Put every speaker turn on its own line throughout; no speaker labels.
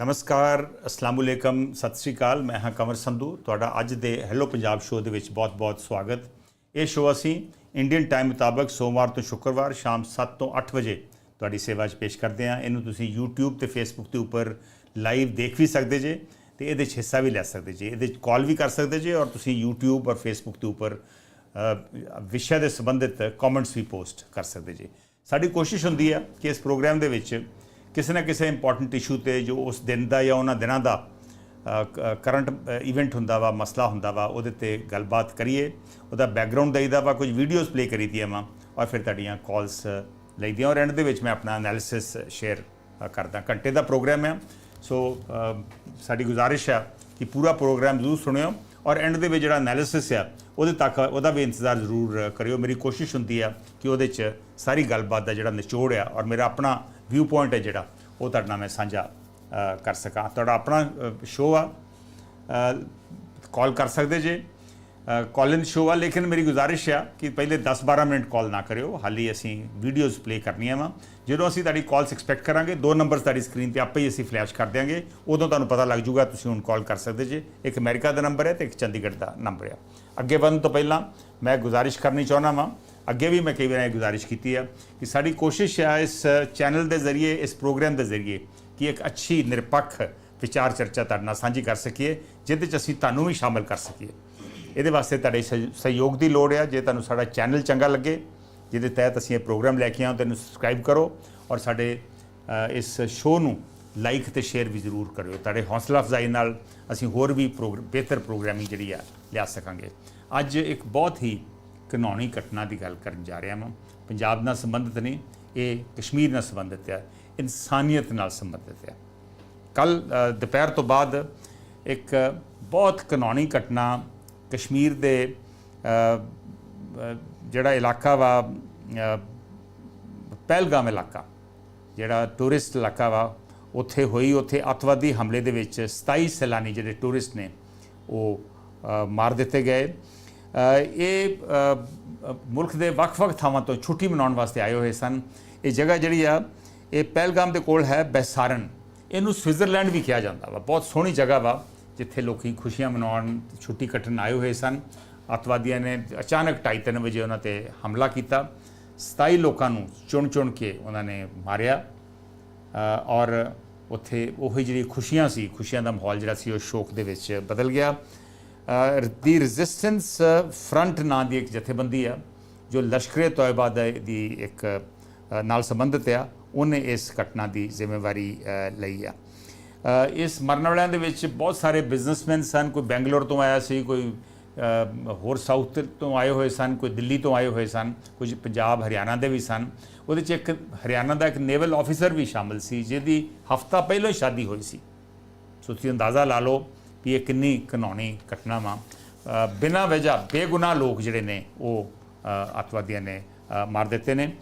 ਨਮਸਕਾਰ ਅਸਲਾਮ ਅਲੈਕਮ ਸਤਿ ਸ੍ਰੀ ਅਕਾਲ ਮੈਂ ਹਾਂ ਕਮਰ ਸੰਧੂ ਤੁਹਾਡਾ ਅੱਜ ਦੇ ਹੈਲੋ ਪੰਜਾਬ ਸ਼ੋਅ ਦੇ ਵਿੱਚ ਬਹੁਤ-ਬਹੁਤ ਸਵਾਗਤ। ਇਹ ਸ਼ੋਅ ਅਸੀਂ ਇੰਡੀਅਨ ਟਾਈਮ ਮੁਤਾਬਕ ਸੋਮਵਾਰ ਤੋਂ ਸ਼ੁੱਕਰਵਾਰ ਸ਼ਾਮ 7 ਤੋਂ 8 ਵਜੇ ਤੁਹਾਡੀ ਸੇਵਾ 'ਚ ਪੇਸ਼ ਕਰਦੇ ਹਾਂ। ਇਹਨੂੰ ਤੁਸੀਂ YouTube ਤੇ Facebook ਦੇ ਉੱਪਰ ਲਾਈਵ ਦੇਖ ਵੀ ਸਕਦੇ ਜੇ ਤੇ ਇਹਦੇ 'ਚ ਹਿੱਸਾ ਵੀ ਲੈ ਸਕਦੇ ਜੇ। ਇਹਦੇ 'ਚ ਕਾਲ ਵੀ ਕਰ ਸਕਦੇ ਜੇ ਔਰ ਤੁਸੀਂ YouTube ਔਰ Facebook ਦੇ ਉੱਪਰ ਅ, ਦੇ ਸੰਬੰਧਿਤ ਕਮੈਂਟਸ ਵੀ ਪੋਸਟ ਕਰ ਸਕਦੇ ਜੇ। ਸਾਡੀ ਕੋਸ਼ਿਸ਼ ਹੁੰਦੀ ਆ ਕਿ ਇਸ ਪ੍ਰੋਗਰਾਮ ਦੇ ਵਿੱਚ ਕਿਸੇ ਨਾ ਕਿਸੇ ਇੰਪੋਰਟੈਂਟ ਇਸ਼ੂ ਤੇ ਜੋ ਉਸ ਦਿਨ ਦਾ ਜਾਂ ਉਹਨਾਂ ਦਿਨਾਂ ਦਾ ਕਰੰਟ ਇਵੈਂਟ ਹੁੰਦਾ ਵਾ, ਮਸਲਾ ਹੁੰਦਾ ਵਾ, ਉਹਦੇ ਤੇ ਗੱਲਬਾਤ ਕਰੀਏ। ਉਹਦਾ ਬੈਕਗ੍ਰਾਉਂਡ ਦੇਈਦਾ ਵਾ, ਕੁਝ ਵੀਡੀਓਜ਼ ਪਲੇ ਕਰੀਦੀਆਂ ਵਾ, ਔਰ ਫਿਰ ਤੁਹਾਡੀਆਂ ਕਾਲਸ ਲਈਦੀਆਂ ਔਰ ਐਂਡ ਦੇ ਵਿੱਚ ਮੈਂ ਆਪਣਾ ਐਨਾਲਿਸਿਸ ਸ਼ੇਅਰ ਕਰਦਾ। ਘੰਟੇ ਦਾ ਪ੍ਰੋਗਰਾਮ ਹੈ ਸੋ ਸਾਡੀ ਗੁਜ਼ਾਰਿਸ਼ ਹੈ ਕਿ ਪੂਰਾ ਪ੍ਰੋਗਰਾਮ ਜ਼ਰੂਰ ਸੁਣਿਓ। ਔਰ ਐਂਡ ਦੇ ਵਿੱਚ ਜਿਹੜਾ ਐਨਾਲਿਸਿਸ ਆ, ਉਹਦੇ ਤੱਕ, ਉਹਦਾ ਵੀ ਇੰਤਜ਼ਾਰ ਜ਼ਰੂਰ ਕਰਿਓ। ਮੇਰੀ ਕੋਸ਼ਿਸ਼ ਹੁੰਦੀ ਆ ਕਿ ਉਹਦੇ 'ਚ ਸਾਰੀ ਗੱਲਬਾਤ ਦਾ ਜਿਹੜਾ ਨਿਚੋੜ ਆ, ਔਰ ਮੇਰਾ ਆਪਣਾ ਵਿਊ ਪੁਆਇੰਟ ਹੈ ਜਿਹੜਾ, ਉਹ ਤੁਹਾਡੇ ਨਾਲ ਮੈਂ ਸਾਂਝਾ ਕਰ ਸਕਾਂ। ਤੁਹਾਡਾ ਆਪਣਾ ਸ਼ੋਅ ਆ। ਕਾਲ ਕਰ ਸਕਦੇ ਜੇ। ਕਾਲ ਇਨ ਸ਼ੋਅ ਆ, ਲੇਕਿਨ ਮੇਰੀ ਗੁਜ਼ਾਰਿਸ਼ ਆ ਕਿ ਪਹਿਲੇ 10-12 ਮਿੰਟ ਕਾਲ ਨਾ ਕਰਿਓ। ਹਾਲੀ ਅਸੀਂ ਵੀਡੀਓਜ਼ ਪਲੇ ਕਰਨੀਆਂ ਵਾ। ਜਦੋਂ ਅਸੀਂ ਤੁਹਾਡੀ ਕਾਲਸ ਐਕਸਪੈਕਟ ਕਰਾਂਗੇ, ਦੋ ਨੰਬਰਸ ਤੁਹਾਡੀ ਸਕਰੀਨ ਤੇ ਆਪੇ ਹੀ ਅਸੀਂ ਫਲੈਸ਼ ਕਰ ਦਿਆਂਗੇ। ਉਦੋਂ ਤੁਹਾਨੂੰ ਪਤਾ ਲੱਗ ਜੂਗਾ ਤੁਸੀਂ ਹੁਣ ਕਾਲ ਕਰ ਸਕਦੇ ਜੇ। ਇੱਕ ਅਮਰੀਕਾ ਦਾ ਨੰਬਰ ਹੈ ਤੇ ਇੱਕ ਚੰਡੀਗੜ੍ਹ ਦਾ ਨੰਬਰ ਆ। ਅੱਗੇ ਵਧਣ ਤੋਂ ਪਹਿਲਾਂ ਮੈਂ ਗੁਜ਼ਾਰਿਸ਼ ਕਰਨੀ ਚਾਹੁੰਦਾ ਵਾਂ ਅੱਗੇ ਵੀ ਮੈਂ ਕਈ ਵਾਰ ਇਹ ਗੁਜ਼ਾਰਿਸ਼ ਕੀਤੀ ਆ ਕਿ ਸਾਡੀ ਕੋਸ਼ਿਸ਼ ਹੈ ਇਸ ਚੈਨਲ ਦੇ ਜ਼ਰੀਏ, ਇਸ ਪ੍ਰੋਗਰਾਮ ਦੇ ਜ਼ਰੀਏ ਕਿ ਇੱਕ ਅੱਛੀ ਨਿਰਪੱਖ ਵਿਚਾਰ ਚਰਚਾ ਤੁਹਾਡੇ ਨਾਲ ਸਾਂਝੀ ਕਰ ਸਕੀਏ, ਜਿਹਦੇ ਚ ਅਸੀਂ ਤੁਹਾਨੂੰ ਵੀ ਸ਼ਾਮਲ ਕਰ ਸਕੀਏ। ਇਹਦੇ ਵਾਸਤੇ ਤੁਹਾਡੇ ਸਹਿ- ਸਹਿਯੋਗ ਦੀ ਲੋੜ ਹੈ ਜੇ ਤੁਹਾਨੂੰ ਸਾਡਾ ਚੈਨਲ ਚੰਗਾ ਲੱਗੇ, ਜਿਹਦੇ ਤਹਿਤ ਅਸੀਂ ਇਹ ਪ੍ਰੋਗਰਾਮ ਲੈ ਕੇ ਆਏ ਹਾਂ ਤੈਨੂੰ ਸਬਸਕ੍ਰਾਈਬ ਕਰੋ ਔਰ ਸਾਡੇ ਇਸ ਸ਼ੋਅ ਨੂੰ ਲਾਈਕ ਤੇ ਸ਼ੇਅਰ ਵੀ ਜ਼ਰੂਰ ਕਰਿਓ। ਤੁਹਾਡੇ ਹੌਸਲਾ ਅਫਜ਼ਾਈ ਨਾਲ ਅਸੀਂ ਹੋਰ ਵੀ ਪ੍ਰੋਗਰਾਮ ਬਿਹਤਰ ਪ੍ਰੋਗਰਾਮਿੰਗ ਜਿਹੜੀ ਆ, ਲਿਆ ਸਕਾਂਗੇ। ਅੱਜ ਇੱਕ ਬਹੁਤ ਹੀ ਘਿਨੌਣੀ ਘਟਨਾ ਦੀ ਗੱਲ ਕਰਨ ਜਾ ਰਿਹਾ ਹਾਂ ਪੰਜਾਬ ਨਾਲ ਸੰਬੰਧਿਤ ਨਹੀਂ ਇਹ ਕਸ਼ਮੀਰ ਨਾਲ ਸੰਬੰਧਿਤ ਹੈ, ਇਨਸਾਨੀਅਤ ਨਾਲ ਸੰਬੰਧਿਤ ਹੈ। ਕੱਲ ਦੁਪਹਿਰ ਤੋਂ ਬਾਅਦ ਇੱਕ ਬਹੁਤ ਘਨੌਣੀ ਘਟਨਾ ਕਸ਼ਮੀਰ ਦੇ ਜਿਹੜਾ ਇਲਾਕਾ ਵਾ ਪਹਿਲਗਾਮ ਇਲਾਕਾ, ਜਿਹੜਾ ਟੂਰਿਸਟ ਇਲਾਕਾ ਵਾ, ਉੱਥੇ ਹੋਈ, ਉੱਥੇ ਅੱਤਵਾਦੀ ਹਮਲੇ ਦੇ ਵਿੱਚ 27 ਸੈਲਾਨੀ ਜਿਹੜੇ ਟੂਰਿਸਟ ਨੇ, ਉਹ ਮਾਰ ਦਿੱਤੇ ਗਏ। ਇਹ ਮੁਲਕ ਦੇ ਵੱਖ-ਵੱਖ ਥਾਵਾਂ ਤੋਂ ਛੁੱਟੀ ਮਨਾਉਣ ਵਾਸਤੇ ਆਏ ਹੋਏ ਸਨ। ਇਹ ਜਗ੍ਹਾ ਜਿਹੜੀ ਆ, ਇਹ ਪਹਿਲਗਾਮ ਦੇ ਕੋਲ ਹੈ ਬੈਸਾਰਨ। ਇਹਨੂੰ ਸਵਿਟਜ਼ਰਲੈਂਡ ਵੀ ਕਿਹਾ ਜਾਂਦਾ ਵਾ। ਬਹੁਤ ਸੋਹਣੀ ਜਗ੍ਹਾ ਵਾ, ਜਿੱਥੇ ਲੋਕੀ ਖੁਸ਼ੀਆਂ ਮਨਾਉਣ, ਛੁੱਟੀ ਕੱਟਣ ਆਏ ਹੋਏ ਸਨ। ਅੱਤਵਾਦੀਆਂ ਨੇ ਅਚਾਨਕ 2:30 ਵਜੇ ਉਹਨਾਂ ਤੇ ਹਮਲਾ ਕੀਤਾ। 27 ਲੋਕਾਂ ਨੂੰ ਚੁਣ-ਚੁਣ ਕੇ ਉਹਨਾਂ ਨੇ ਮਾਰਿਆ। ਔਰ ਉੱਥੇ ਉਹੀ ਜਿਹੜੀ ਖੁਸ਼ੀਆਂ ਸੀ, ਖੁਸ਼ੀਆਂ ਦਾ ਮਾਹੌਲ ਜਿਹੜਾ ਸੀ, ਉਹ ਸ਼ੋਕ ਦੇ ਵਿੱਚ ਬਦਲ ਗਿਆ। ਦੀ ਰੈਜ਼ਿਸਟੈਂਸ ਫਰੰਟ ਨਾਂ ਦੀ ਇੱਕ ਜਥੇਬੰਦੀ ਆ, ਜੋ ਲਸ਼ਕਰੇ ਤੋਇਬਾ ਦਾ- ਦੀ ਇੱਕ ਨਾਲ ਸੰਬੰਧਿਤ ਆ, ਉਹਨੇ ਇਸ ਘਟਨਾ ਦੀ ਜ਼ਿੰਮੇਵਾਰੀ ਲਈ ਆ। ਇਸ ਮਰਨ ਵਾਲਿਆਂ ਦੇ ਵਿੱਚ ਬਹੁਤ ਸਾਰੇ ਬਿਜ਼ਨਸਮੈਨ ਸਨ, ਕੋਈ ਬੈਂਗਲੌਰ ਤੋਂ ਆਇਆ ਸੀ, ਕੋਈ ਹੋਰ ਸਾਊਥ ਤੋਂ ਆਏ ਹੋਏ ਸਨ, ਕੋਈ ਦਿੱਲੀ ਤੋਂ ਆਏ ਹੋਏ ਸਨ, ਕੁਝ ਪੰਜਾਬ, ਹਰਿਆਣਾ ਦੇ ਵੀ ਸਨ। ਉਹਦੇ 'ਚ ਇੱਕ ਹਰਿਆਣਾ ਦਾ ਇੱਕ ਨੇਵਲ ਆਫੀਸਰ ਵੀ ਸ਼ਾਮਲ ਸੀ, ਜਿਹਦੀ ਹਫਤਾ ਪਹਿਲਾਂ ਹੀ ਸ਼ਾਦੀ ਹੋਈ ਸੀ। ਸੋ ਤੁਸੀਂ ਅੰਦਾਜ਼ਾ ਲਾ ਲਓ ਵੀ ਇਹ ਕਿੰਨੀ ਕਾਨੂੰਨੀ ਘਟਨਾ ਵਾ। ਬਿਨਾਂ ਵਜ੍ਹਾ ਬੇਗੁਨਾਹ ਲੋਕ ਜਿਹੜੇ ਨੇ ਉਹ ਅ, ਅੱਤਵਾਦੀਆਂ ਨੇ ਮਾਰ ਦਿੱਤੇ ਨੇ।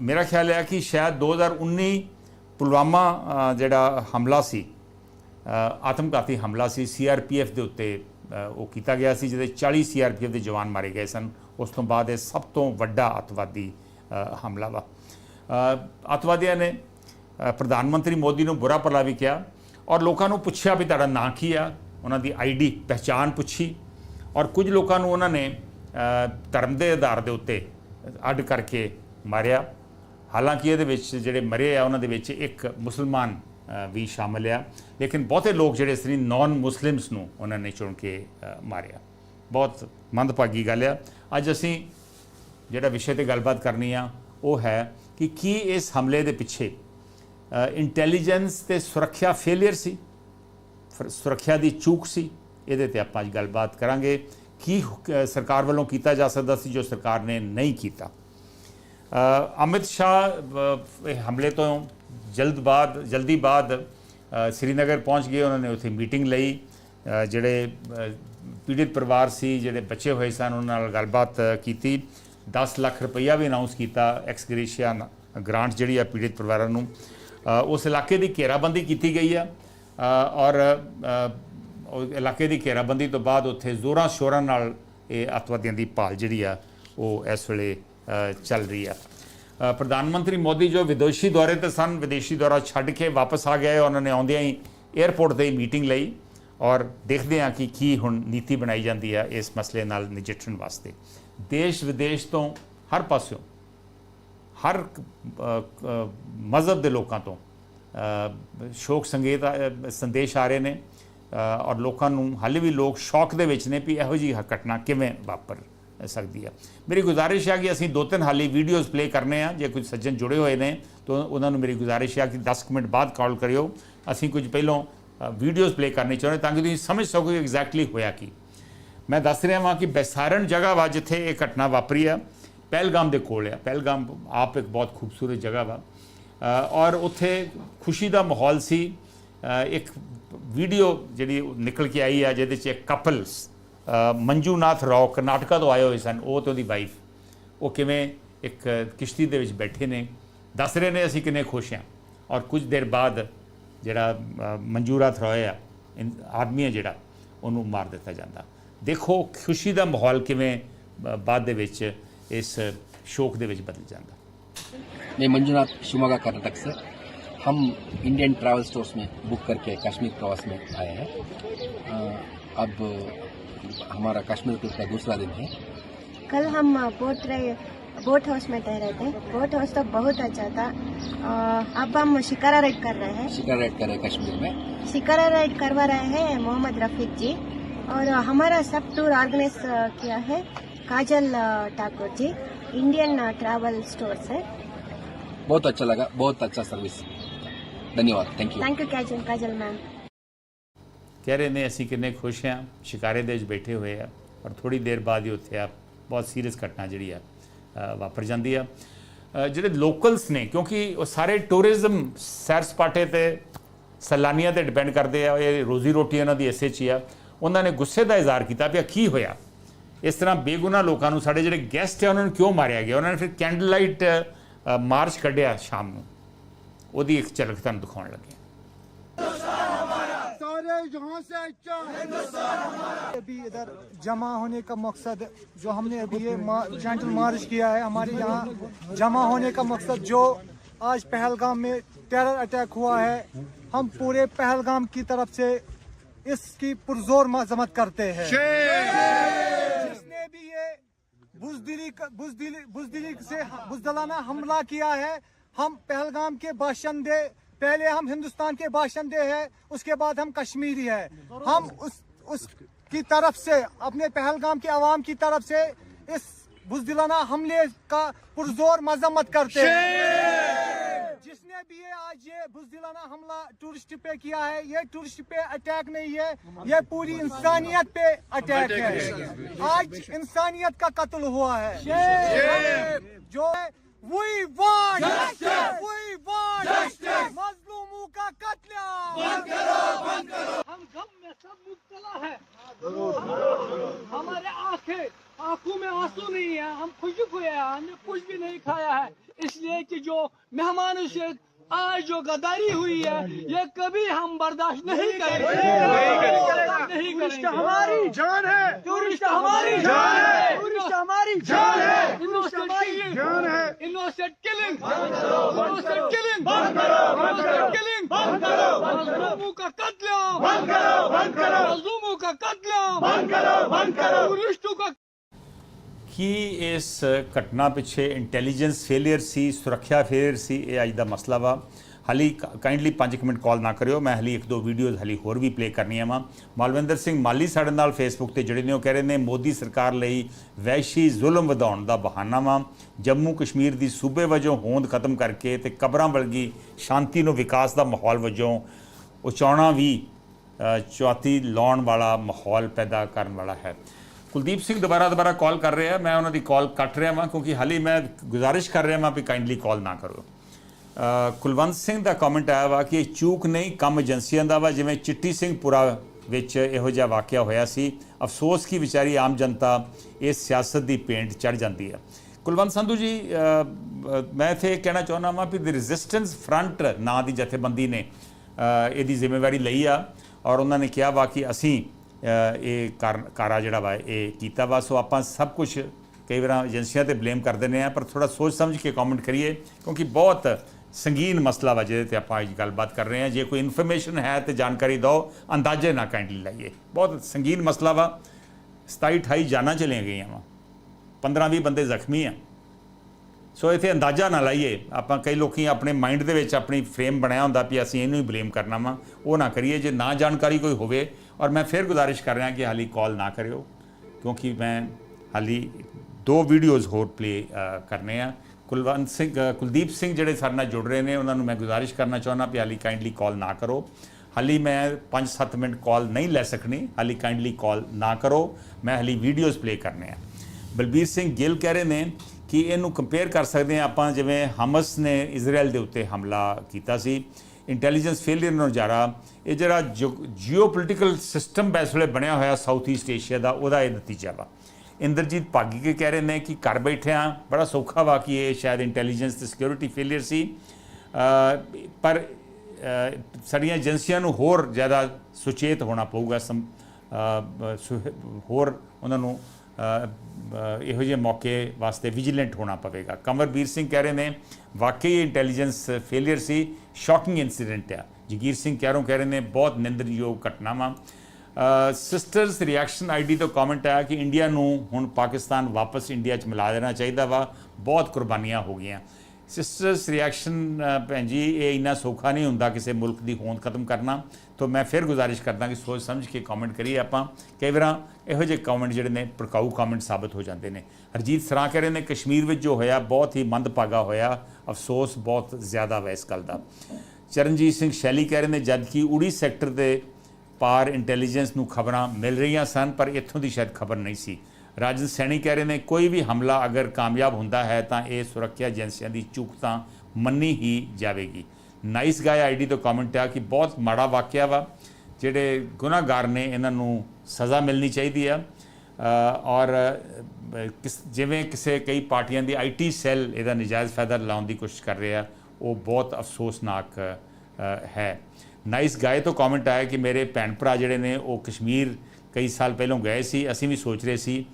ਮੇਰਾ ਖਿਆਲ ਹੈ ਕਿ ਸ਼ਾਇਦ 2019 ਪੁਲਵਾਮਾ ਜਿਹੜਾ ਹਮਲਾ ਸੀ ਆਤਮਘਾਤੀ ਹਮਲਾ ਸੀ ਸੀਆਰਪੀਐਫ ਦੇ ਉੱਤੇ ਉਹ ਕੀਤਾ ਗਿਆ ਸੀ ਜਿਹਦੇ 40 ਸੀਆਰਪੀਐਫ ਦੇ ਜਵਾਨ ਮਾਰੇ ਗਏ ਸਨ। ਉਸ ਤੋਂ ਬਾਅਦ ਇਹ ਸਭ ਤੋਂ ਵੱਡਾ ਅੱਤਵਾਦੀ ਹਮਲਾ ਵਾ। ਅ, ਅੱਤਵਾਦੀਆਂ ਨੇ ਪ੍ਰਧਾਨ ਮੰਤਰੀ ਮੋਦੀ ਨੂੰ ਬੁਰਾ ਭਲਾ ਵੀ ਕਿਹਾ। ਔਰ ਲੋਕਾਂ ਨੂੰ ਪੁੱਛਿਆ ਵੀ ਤੁਹਾਡਾ ਨਾਂ ਕੀ ਆ? ਉਹਨਾਂ ਦੀ ਆਈਡੀ ਪਹਿਚਾਨ ਪੁੱਛੀ। ਔਰ ਕੁਝ ਲੋਕਾਂ ਨੂੰ ਉਹਨਾਂ ਨੇ ਧਰਮ ਦੇ ਆਧਾਰ ਦੇ ਉੱਤੇ ਅੱਡ ਕਰਕੇ ਮਾਰਿਆ। ਹਾਲਾਂਕਿ ਇਹਦੇ ਵਿੱਚ ਜਿਹੜੇ ਮਰੇ ਆ, ਉਹਨਾਂ ਦੇ ਵਿੱਚ ਇੱਕ ਮੁਸਲਮਾਨ ਵੀ ਸ਼ਾਮਲ ਆ। ਲੇਕਿਨ ਬਹੁਤੇ ਲੋਕ ਜਿਹੜੇ ਸੀ ਨਾਨ ਮੁਸਲਿਮਸ ਨੂੰ ਉਹਨਾਂ ਨੇ ਚੁਣ ਕੇ ਮਾਰਿਆ। ਬਹੁਤ ਮੰਦਭਾਗੀ ਗੱਲ ਆ। ਅੱਜ ਅਸੀਂ ਜਿਹੜਾ ਵਿਸ਼ੇ ਤੇ ਗੱਲਬਾਤ ਕਰਨੀ ਆ, ਉਹ ਹੈ ਕਿ ਕੀ ਇਸ ਹਮਲੇ ਦੇ ਪਿੱਛੇ ਇੰਟੈਲੀਜੈਂਸ ਤੇ ਸੁਰੱਖਿਆ ਫੇਲਿਅਰ ਸੀ। ਫਿਰ ਸੁਰੱਖਿਆ ਦੀ ਚੂਕ ਸੀ। ਇਹਦੇ ਤੇ ਆਪਾਂ ਅੱਜ ਗੱਲਬਾਤ ਕਰਾਂਗੇ ਕੀ ਸਰਕਾਰ ਵੱਲੋਂ ਕੀਤਾ ਜਾ ਸਕਦਾ ਸੀ ਜੋ ਸਰਕਾਰ ਨੇ ਨਹੀਂ ਕੀਤਾ। ਅਮਿਤ ਸ਼ਾਹ ਹਮਲੇ ਤੋਂ ਜਲਦ ਬਾਅਦ ਜਲਦੀ ਬਾਅਦ ਸ੍ਰੀਨਗਰ ਪਹੁੰਚ ਗਏ। ਉਹਨਾਂ ਨੇ ਉੱਥੇ ਮੀਟਿੰਗ ਲਈ। ਜਿਹੜੇ ਅ, ਪੀੜਿਤ ਪਰਿਵਾਰ ਸੀ ਜਿਹੜੇ ਬੱਚੇ ਹੋਏ ਸਨ ਉਹਨਾਂ ਨਾਲ ਗੱਲਬਾਤ ਕੀਤੀ। 10 ਲੱਖ ਰੁਪਈਆ ਵੀ ਅਨਾਉਂਸ ਕੀਤਾ। ਐਕਸਗ੍ਰੇਸ਼ੀਆ ਗ੍ਰਾਂਟ ਜਿਹੜੀ ਆ ਪੀੜਿਤ ਪਰਿਵਾਰਾਂ ਨੂੰ। ਉਸ ਇਲਾਕੇ ਦੀ ਘੇਰਾਬੰਦੀ ਕੀਤੀ ਗਈ ਆ। ਔਰ ਇਲਾਕੇ ਦੀ ਘੇਰਾਬੰਦੀ ਤੋਂ ਬਾਅਦ ਉੱਥੇ ਜ਼ੋਰਾਂ ਸ਼ੋਰਾਂ ਨਾਲ ਇਹ ਅੱਤਵਾਦੀਆਂ ਦੀ ਭਾਲ ਜਿਹੜੀ ਆ, ਉਹ ਇਸ ਵੇਲੇ ਚੱਲ ਰਹੀ ਆ। ਪ੍ਰਧਾਨ ਮੰਤਰੀ ਮੋਦੀ ਜੋ ਵਿਦੇਸ਼ੀ ਦੌਰੇ ਤੇ ਸਨ, ਵਿਦੇਸ਼ੀ ਦੌਰਾ ਛੱਡ ਕੇ ਵਾਪਸ ਆ ਗਏ, ਉਹਨਾਂ ਨੇ ਆਉਂਦਿਆਂ ਹੀ 에ਅਰਪੋਰਟ ਤੇ ਮੀਟਿੰਗ ਲਈ ਔਰ ਦੇਖਦੇ ਹਾਂ ਕਿ ਕੀ ਹੁਣ ਨੀਤੀ ਬਣਾਈ ਜਾਂਦੀ ਹੈ ਇਸ ਮਸਲੇ ਨਾਲ ਨਜਿੱਠਣ ਵਾਸਤੇ। ਦੇਸ਼ ਵਿਦੇਸ਼ ਤੋਂ ਹਰ ਪਾਸਿਓਂ ਹਰ ਮਜ਼ਹਬ ਦੇ ਲੋਕਾਂ ਤੋਂ ਅ, ਸ਼ੋਕ ਸੰਗੀਤ ਸੰਦੇਸ਼ ਆ ਰਹੇ ਨੇ ਔਰ ਲੋਕਾਂ ਨੂੰ ਹਾਲੇ ਵੀ ਲੋਕ ਸ਼ੌਕ ਦੇ ਵਿੱਚ ਨੇ ਵੀ ਇਹੋ ਜਿਹੀ ਘਟਨਾ ਕਿਵੇਂ ਵਾਪਰ ਸਕਦੀ ਹੈ। ਮੇਰੀ ਗੁਜ਼ਾਰਿਸ਼ ਹੈ ਕਿ ਅਸੀਂ ਦੋ ਤਿੰਨ ਹਾਲੇ ਵੀਡੀਓਜ਼ ਪਲੇ ਕਰਨੇ ਆ ਜੇ ਕੁਝ ਸੱਜਣ ਜੁੜੇ ਹੋਏ ਨੇ ਤਾਂ ਉਹਨਾਂ ਨੂੰ ਮੇਰੀ ਗੁਜ਼ਾਰਿਸ਼ ਹੈ ਕਿ 10 ਕੁ ਮਿੰਟ ਬਾਅਦ ਕਾਲ ਕਰਿਓ। ਅਸੀਂ ਕੁਝ ਪਹਿਲਾਂ ਵੀਡੀਓਜ਼ ਪਲੇ ਕਰਨੇ ਚਾਹੁੰਦੇ ਤਾਂ ਕਿ ਤੁਸੀਂ ਸਮਝ ਸਕੋ ਕਿ ਐਗਜ਼ੈਕਟਲੀ ਹੋਇਆ ਕੀ। ਮੈਂ ਦੱਸ ਰਿਹਾ ਹਾਂ ਕਿ ਬੈਸਾਰਨ ਜਗ੍ਹਾ ਵਾ ਜਿੱਥੇ ਇਹ ਘਟਨਾ ਵਾਪਰੀ ਆ ਪਹਿਲਗਾਮ ਦੇ ਕੋਲ ਆ। ਪਹਿਲਗਾਮ ਆਪ ਇੱਕ ਬਹੁਤ ਖੂਬਸੂਰਤ ਜਗ੍ਹਾ ਵਾ। ਔਰ ਉੱਥੇ ਖੁਸ਼ੀ ਦਾ ਮਾਹੌਲ ਸੀ। ਇੱਕ ਵੀਡੀਓ ਜਿਹੜੀ ਨਿਕਲ ਕੇ ਆਈ ਆ, ਜਿਹਦੇ 'ਚ ਇੱਕ ਕਪਲਸ ਮੰਜੂਨਾਥ ਰਾਓ ਕਰਨਾਟਕਾ ਤੋਂ ਆਏ ਹੋਏ ਸਨ। ਉਹ ਤੇ ਉਹਦੀ ਵਾਈਫ ਉਹ ਕਿਵੇਂ ਇੱਕ ਕਿਸ਼ਤੀ ਦੇ ਵਿੱਚ ਬੈਠੇ ਨੇ। ਦੱਸ ਰਹੇ ਨੇ ਅਸੀਂ ਕਿੰਨੇ ਖੁਸ਼ ਹਾਂ ਔਰ ਕੁਝ ਦੇਰ ਬਾਅਦ ਜਿਹੜਾ ਮੰਜੂਨਾਥ ਰਾਏ ਆ, ਇਨ- ਆਦਮੀ ਹੈ ਜਿਹੜਾ, ਉਹਨੂੰ ਮਾਰ ਦਿੱਤਾ ਜਾਂਦਾ। ਦੇਖੋ ਖੁਸ਼ੀ ਦਾ ਮਾਹੌਲ ਕਿਵੇਂ ਬਾਅਦ ਦੇ ਵਿੱਚ ਇਸ ਸ਼ੋਕ ਦੇ ਵਿੱਚ ਬਦਲ ਜਾਂਦਾ
मैं मंजुनाथ शिवमोगा कर्नाटक से हम इंडियन ट्रैवल स्टोर्स में बुक करके कश्मीर प्रवास में आए हैं अ, अब हमारा कश्मीर टूर का दूसरा दिन है
कल हम बोट रहे बोट हाउस में ठहरे थे बोट हाउस तो बहुत अच्छा था अ, अब हम शिकारा राइड कर रहे हैं
शिकार राइड करें कश्मीर में
शिकारा राइड करवा रहे हैं मोहम्मद रफीक जी और हमारा सब टूर ऑर्गेनाइज किया है काजल अ, ठाकुर जी इंडियन अ, ट्रैवल स्टोर से
बहुत अच्छा लगा बहुत अच्छा सर्विस धन्यवाद thank you
thank you Kajal Kajal ma'am
ਕਹਿ ਰਹੇ ਨੇ ਅਸੀਂ ਕਿੰਨੇ ਖੁਸ਼ ਹਾਂ ਸ਼ਿਕਾਰੇ ਦੇ ਵਿੱਚ ਬੈਠੇ ਹੋਏ ਆ ਔਰ ਥੋੜੀ ਦੇਰ ਬਾਅਦ ਹੀ ਉੱਥੇ ਆ ਬਹੁਤ ਸੀਰੀਅਸ ਘਟਨਾ ਜਿਹੜੀ ਆ ਅ, ਵਾਪਰ ਜਾਂਦੀ ਆ ਅ, ਜਿਹੜੇ ਲੋਕਲਸ ਨੇ ਕਿਉਂਕਿ ਉਹ ਸਾਰੇ ਟੂਰਿਜ਼ਮ ਸੈਰ ਸਪਾਟੇ ਤੇ ਸੈਲਾਨੀਆਂ ਤੇ ਡਿਪੈਂਡ ਕਰਦੇ ਆ ਇਹ ਰੋਜ਼ੀ ਰੋਟੀ ਉਹਨਾਂ ਦੀ ਇਸੇ 'ਚ ਹੀ ਆ ਉਹਨਾਂ ਨੇ ਗੁੱਸੇ ਦਾ ਇਜ਼ਹਾਰ ਕੀਤਾ ਵੀ ਆਹ ਕੀ ਹੋਇਆ ਇਸ ਤਰ੍ਹਾਂ ਬੇਗੁਨਾਹ ਲੋਕਾਂ ਨੂੰ ਸਾਡੇ ਜਿਹੜੇ ਗੈਸਟ ਆ ਉਹਨਾਂ ਨੂੰ ਕਿਉਂ ਮਾਰਿਆ ਗਿਆ ਉਹਨਾਂ ਨੇ ਫਿਰ ਕੈਂਡਲ ਲਾਈਟ ਮਾਰਚ ਕੱਢਿਆ ਸ਼ਾਮ ਨੂੰ ਉਹਦੀ ਇੱਕ ਝਲਕ ਤੁਹਾਨੂੰ ਦਿਖਾਉਣ ਲੱਗੇ
सारे यहाँ से अच्छा अभी इधर जमा होने का मकसद जो हमने अभी ये जेंटल मार्च किया है हमारे यहाँ जमा होने का मकसद जो आज पहलगाम में टेरर अटैक हुआ है हम पूरे पहलगाम की तरफ से इसकी पुरजोर मजम्मत करते हैं जिसने भी ये बुजदिली बुजदिली बुजदिली से बुजदलाना हमला किया है। हम पहलगाम के बाशंदे पहले हम हिंदुस्तान के बाशंदे हैं उसके बाद हम कश्मीरी है। हम उस उसकी तरफ़ से अपने पहलगाम के आवाम की तरफ़ से इस बुजदिलाना हमले का पुरजोर मजम्मत करते हैं। जिसने भी ये आज ये बुजदिलाना हमला टूरिस्ट पे किया है। ये टूरिस्ट पे अटैक नहीं है, ये पूरी इंसानियत पे अटैक है। आज इंसानियत का कत्ल हुआ है। जो है want justice. मजलूमों का कत्ल।
हम गम में सब मुब्तला है। हमारे आँखें, आँखों में आँसू नहीं है। हम खुश हुए हैं। हमने कुछ भी नहीं खाया है। इसलिए कि जो मेहमानों से आज जो गद्दारी हुई है ये कभी हम बर्दाश्त नहीं करेंगे नहीं करेंगे हमारी
जान है
टूरिस्ट हमारी जान है टूरिस्ट हमारी जान है इनोसेंट किलिंग
जान है
इनोसेंट किलिंग इनोसेंट किलिंग बंद करो इनोसेंट किलिंग बंद करो मजलूमों का कत्ल बंद करो बंद करो मजलूमों का कत्ल बंद करो बंद करो टूरिस्टों का
ਕੀ ਇਸ ਘਟਨਾ ਪਿੱਛੇ ਇੰਟੈਲੀਜੈਂਸ ਫੇਲਿਅਰ ਸੀ ਸੁਰੱਖਿਆ ਫੇਲਿਅਰ ਸੀ ਇਹ ਅੱਜ ਦਾ ਮਸਲਾ ਵਾ? ਹਾਲੀ ਕਾਈਂਡਲੀ 5 ਮਿੰਟ ਕਾਲ ਨਾ ਕਰਿਓ ਮੈਂ ਹਾਲੀ ਇੱਕ ਦੋ ਵੀਡੀਓਜ਼ ਹਾਲੀ ਹੋਰ ਵੀ ਪਲੇ ਕਰਨੀਆਂ ਵਾ। ਮਾਲਵਿੰਦਰ ਸਿੰਘ ਮਾਲੀ ਸਾਡੇ ਨਾਲ ਫੇਸਬੁੱਕ ਤੇ ਜੁੜੇ ਨੇ ਉਹ ਕਹਿ ਰਹੇ ਨੇ ਮੋਦੀ ਸਰਕਾਰ ਲਈ ਵੈਸ਼ੀ ਜ਼ੁਲਮ ਵਧਾਉਣ ਦਾ ਬਹਾਨਾ ਵਾ। ਜੰਮੂ ਕਸ਼ਮੀਰ ਦੀ ਸੂਬੇ ਵਜੋਂ ਹੋਂਦ ਖਤਮ ਕਰਕੇ ਤੇ ਕਬਰਾਂ ਵਰਗੀ ਸ਼ਾਂਤੀ ਨੂੰ ਵਿਕਾਸ ਦਾ ਮਾਹੌਲ ਵਜੋਂ ਉਚਾਉਣਾ ਵੀ ਅ, ਲਾਉਣ ਵਾਲਾ ਮਾਹੌਲ ਪੈਦਾ ਕਰਨ ਵਾਲਾ ਹੈ। ਕੁਲਦੀਪ ਸਿੰਘ ਦੁਬਾਰਾ ਦੁਬਾਰਾ ਕਾਲ ਕਰ ਰਿਹਾ, ਮੈਂ ਉਹਨਾਂ ਦੀ ਕਾਲ ਕੱਟ ਰਿਹਾ ਵਾਂ, ਕਿਉਂਕਿ ਹਾਲੇ ਮੈਂ ਗੁਜ਼ਾਰਿਸ਼ ਕਰ ਰਿਹਾ ਵਾਂ ਵੀ ਕਾਈਂਡਲੀ ਕਾਲ ਨਾ ਕਰੋ। ਕੁਲਵੰਤ ਸਿੰਘ ਦਾ ਕਮੈਂਟ ਆਇਆ ਵਾ ਕਿ ਇਹ ਚੂਕ ਨਹੀਂ, ਕੰਮ ਏਜੰਸੀਆਂ ਦਾ ਵਾ, ਜਿਵੇਂ ਚਿੱਟੀ ਸਿੰਘ ਪੁਰਾ ਵਿੱਚ ਇਹੋ ਜਿਹਾ ਵਾਕਿਆ ਹੋਇਆ ਸੀ। ਅਫਸੋਸ ਕੀ ਵਿਚਾਰੀ ਆਮ ਜਨਤਾ ਇਸ ਸਿਆਸਤ ਦੀ ਪੇਂਟ ਚੜ ਜਾਂਦੀ ਹੈ। ਕੁਲਵੰਤ ਸੰਧੂ ਜੀ ਮੈਂ ਇੱਥੇ ਇਹ ਕਹਿਣਾ ਚਾਹੁੰਦਾ ਵਾਂ ਵੀ ਦੀ ਰੈਜ਼ਿਸਟੈਂਸ ਫਰੰਟ ਨਾਂ ਦੀ ਜਥੇਬੰਦੀ ਨੇ ਇਹਦੀ ਜ਼ਿੰਮੇਵਾਰੀ ਲਈ ਆ ਔਰ ਉਹਨਾਂ ਨੇ ਕਿਹਾ ਵਾ ਕਿ ਅਸੀਂ ਇਹ ਕਾਰ- ਕਾਰਾ ਜਿਹੜਾ ਵਾ, ਇਹ ਕੀਤਾ ਵਾ। ਸੋ ਆਪਾਂ ਸਭ ਕੁਝ ਕਈ ਵਾਰ ਏਜੰਸੀਆਂ ਤੇ ਬਲੇਮ ਕਰ ਦਿੰਦੇ ਆ ਪਰ ਥੋੜਾ ਸੋਚ ਸਮਝ ਕੇ ਕਮੈਂਟ ਕਰੀਏ, ਕਿਉਂਕਿ ਬਹੁਤ ਸੰਗੀਨ ਮਸਲਾ ਵਾ, ਜਿਹਦੇ ਤੇ ਆਪਾਂ ਅੱਜ ਗੱਲਬਾਤ ਕਰ ਰਹੇ ਹਾਂ। ਜੇ ਕੋਈ ਇਨਫੋਰਮੇਸ਼ਨ ਹੈ ਤੇ ਜਾਣਕਾਰੀ ਦਿਓ, ਅੰਦਾਜ਼ੇ ਨਾ ਕਾਈਂਡਲੀ ਲਾਈਏ। ਬਹੁਤ ਸੰਗੀਨ ਮਸਲਾ ਵਾ। 27 28 ਜਾਨਾਂ ਚਲੀਆਂ ਗਈਆਂ ਵਾ। 15 20 ਬੰਦੇ ਜ਼ਖਮੀ ਆ। ਸੋ ਇਥੇ ਅੰਦਾਜ਼ਾ ਨਾ ਲਾਈਏ। ਆਪਾਂ ਕਈ ਲੋਕੀ ਆਪਣੇ ਮਾਈਂਡ ਦੇ ਵਿੱਚ ਆਪਣੀ ਫਰੇਮ ਬਣਾਇਆ ਹੁੰਦਾ ਵੀ ਅਸੀਂ ਇਹਨੂੰ ਹੀ ਬਲੇਮ ਕਰਨਾ ਵਾ। ਉਹ ਨਾ ਕਰੀਏ। ਜੇ ਨਾ ਜਾਣਕਾਰੀ ਕੋਈ ਹੋਵੇ ਔਰ ਮੈਂ ਫਿਰ ਗੁਜ਼ਾਰਿਸ਼ ਕਰ ਰਿਹਾ ਕਿ ਹਾਲੀ ਕਾਲ ਨਾ ਕਰਿਓ, ਕਿਉਂਕਿ ਮੈਂ ਹਾਲੀ ਦੋ ਵੀਡੀਓਜ਼ ਹੋਰ ਪਲੇ ਕਰਨੇ ਆ। ਕੁਲਵੰਤ ਸਿੰਘ ਕੁਲਦੀਪ ਸਿੰਘ ਜਿਹੜੇ ਸਾਡੇ ਨਾਲ ਜੁੜ ਰਹੇ ਨੇ, ਉਹਨਾਂ ਨੂੰ ਮੈਂ ਗੁਜ਼ਾਰਿਸ਼ ਕਰਨਾ ਚਾਹੁੰਦਾ ਵੀ ਹਾਲੀ ਕਾਈਂਡਲੀ ਕਾਲ ਨਾ ਕਰੋ। ਹਾਲੀ ਮੈਂ 5-7 ਮਿੰਟ ਕਾਲ ਨਹੀਂ ਲੈ ਸਕਣੀ, ਹਾਲੀ ਕਾਈਂਡਲੀ ਕਾਲ ਨਾ ਕਰੋ। ਮੈਂ ਹਾਲੀ ਵੀਡੀਓਜ਼ ਪਲੇ ਕਰਨੇ ਆ। ਬਲਬੀਰ ਸਿੰਘ ਗਿੱਲ ਕਹਿ ਰਹੇ ਨੇ ਕਿ ਇਹਨੂੰ ਕੰਪੇਅਰ ਕਰ ਸਕਦੇ ਹਾਂ ਆਪਾਂ, ਜਿਵੇਂ ਹਮਸ ਨੇ ਇਜ਼ਰਾਈਲ ਦੇ ਉੱਤੇ ਹਮਲਾ ਕੀਤਾ ਸੀ। ਇੰਟੈਲੀਜੈਂਸ ਫੇਲਿਅਰ ਨੂੰ ਨਜ਼ਾਰਾ ਇਹ ਜਿਹੜਾ ਜੀਓਪੋਲਿਟੀਕਲ ਸਿਸਟਮ ਇਸ ਵੇਲੇ ਬਣਿਆ ਹੋਇਆ ਸਾਊਥ ਈਸਟ ਏਸ਼ੀਆ ਦਾ, ਉਹਦਾ ਇਹ ਨਤੀਜਾ ਵਾ। ਇੰਦਰਜੀਤ ਭਾਗੀ ਕੇ ਕਹਿ ਰਹੇ ਨੇ ਕਿ ਘਰ ਬੈਠਿਆਂ ਬੜਾ ਸੌਖਾ ਵਾ ਕਿ ਇਹ ਸ਼ਾਇਦ ਇੰਟੈਲੀਜੈਂਸ ਤੇ ਸਿਕਿਉਰਿਟੀ ਫੇਲਿਅਰ ਸੀ। ਪਰ ਸਾਡੀਆਂ ਏਜੰਸੀਆਂ ਨੂੰ ਹੋਰ ਜ਼ਿਆਦਾ ਸੁਚੇਤ ਹੋਣਾ ਪਊਗਾ, ਸਮ- ਹੋਰ ਉਹਨਾਂ ਨੂੰ ਇਹੋ ਜਿਹੇ ਮੌਕੇ ਵਾਸਤੇ ਵਿਜੀਲੈਂਟ ਹੋਣਾ ਪਵੇਗਾ। ਕਮਰਬੀਰ ਸਿੰਘ ਕਹਿ ਰਹੇ ਨੇ, ਵਾਕਈ ਇੰਟੈਲੀਜੈਂਸ ਫੇਲਿਅਰ ਸੀ ਸ਼ੌਕਿੰਗ ਇਨਸੀਡੈਂਟ ਆ। ਜਗੀਰ ਸਿੰਘ ਕਹਿਰੋਂ ਕਹਿ ਰਹੇ ਨੇ, ਬਹੁਤ ਨਿੰਦਣਯੋਗ ਘਟਨਾਵਾਂ। ਸਿਸਟਰਸ ਰਿਐਕਸ਼ਨ ਆਈਡੀ ਤੋਂ ਕਮੈਂਟ ਆਇਆ ਕਿ ਇੰਡੀਆ ਨੂੰ ਹੁਣ ਪਾਕਿਸਤਾਨ ਵਾਪਸ ਇੰਡੀਆ 'ਚ ਮਿਲਾ ਦੇਣਾ ਚਾਹੀਦਾ ਵਾ। ਬਹੁਤ ਕੁਰਬਾਨੀਆਂ ਹੋ ਗਈਆਂ। ਸਿਸਟਰਸ ਰਿਐਕਸ਼ਨ ਭੈਣ ਜੀ, ਇਹ ਇੰਨਾ ਸੌਖਾ ਨਹੀਂ ਹੁੰਦਾ ਕਿਸੇ ਮੁਲਕ ਦੀ ਹੋਂਦ ਖਤਮ ਕਰਨਾ। ਤੋਂ ਮੈਂ ਫਿਰ ਗੁਜ਼ਾਰਿਸ਼ ਕਰਦਾ ਕਿ ਸੋਚ ਸਮਝ ਕੇ ਕਮੈਂਟ ਕਰੀਏ ਆਪਾਂ। ਕਈ ਵਾਰਾਂ ਇਹੋ ਜਿਹੇ ਕਮੈਂਟ ਜਿਹੜੇ ਨੇ, ਭੜਕਾਊ ਕਮੈਂਟ ਸਾਬਤ ਹੋ ਜਾਂਦੇ ਨੇ। ਹਰਜੀਤ ਸਰਾਂ ਕਹਿ ਰਹੇ ਨੇ, ਕਸ਼ਮੀਰ ਵਿੱਚ ਜੋ ਹੋਇਆ, ਬਹੁਤ ਹੀ ਮੰਦਭਾਗਾ ਹੋਇਆ। ਅਫਸੋਸ ਬਹੁਤ ਜ਼ਿਆਦਾ ਵਾ ਇਸ ਗੱਲ ਦਾ। ਚਰਨਜੀਤ ਸਿੰਘ ਸ਼ੈਲੀ ਕਹਿ ਰਹੇ ਨੇ, ਜਦ ਕਿ ਉੜੀ ਸੈਕਟਰ ਦੇ ਪਾਰ ਇੰਟੈਲੀਜੈਂਸ ਨੂੰ ਖਬਰਾਂ ਮਿਲ ਰਹੀਆਂ ਸਨ, ਪਰ ਇੱਥੋਂ ਦੀ ਸ਼ਾਇਦ ਖਬਰ ਨਹੀਂ ਸੀ। ਰਾਜਨ ਸੈਣੀ ਕਹਿ ਰਹੇ ਨੇ, ਕੋਈ ਵੀ ਹਮਲਾ ਅਗਰ ਕਾਮਯਾਬ ਹੁੰਦਾ ਹੈ, ਤਾਂ ਇਹ ਸੁਰੱਖਿਆ ਏਜੰਸੀਆਂ ਦੀ ਚੂਕ ਤਾਂ ਮੰਨੀ ਹੀ ਜਾਵੇਗੀ। ਨਾਈਸ ਗਾਇ ਆਈਡੀ ਤੋਂ ਕਮੈਂਟ ਆ ਕਿ ਬਹੁਤ ਮਾੜਾ ਵਾਕਿਆ ਵਾ, ਜਿਹੜੇ ਗੁਨਾਹਗਾਰ ਨੇ, ਇਹਨਾਂ ਨੂੰ ਸਜ਼ਾ ਮਿਲਣੀ ਚਾਹੀਦੀ ਆ। ਔਰ ਕਿਸ, ਜਿਵੇਂ ਕਿਸੇ ਕਈ ਪਾਰਟੀਆਂ ਦੀ ਆਈਟੀ ਸੈੱਲ ਇਹਦਾ ਨਜਾਇਜ਼ ਫਾਇਦਾ ਲਾਉਣ ਦੀ ਕੋਸ਼ਿਸ਼ ਕਰ ਰਿਹਾ ਉਹ ਬਹੁਤ ਅਫਸੋਸਨਾਕ ਹੈ। ਨਾਈਸ ਗਾਏ ਤੋਂ ਕਮੈਂਟ ਆਇਆ ਕਿ ਮੇਰੇ ਭੈਣ ਭਰਾ ਜਿਹੜੇ ਨੇ, ਉਹ ਕਸ਼ਮੀਰ ਕਈ ਸਾਲ ਪਹਿਲਾਂ ਗਏ ਸੀ। ਅਸੀਂ ਵੀ ਸੋਚ ਰਹੇ ਸੀ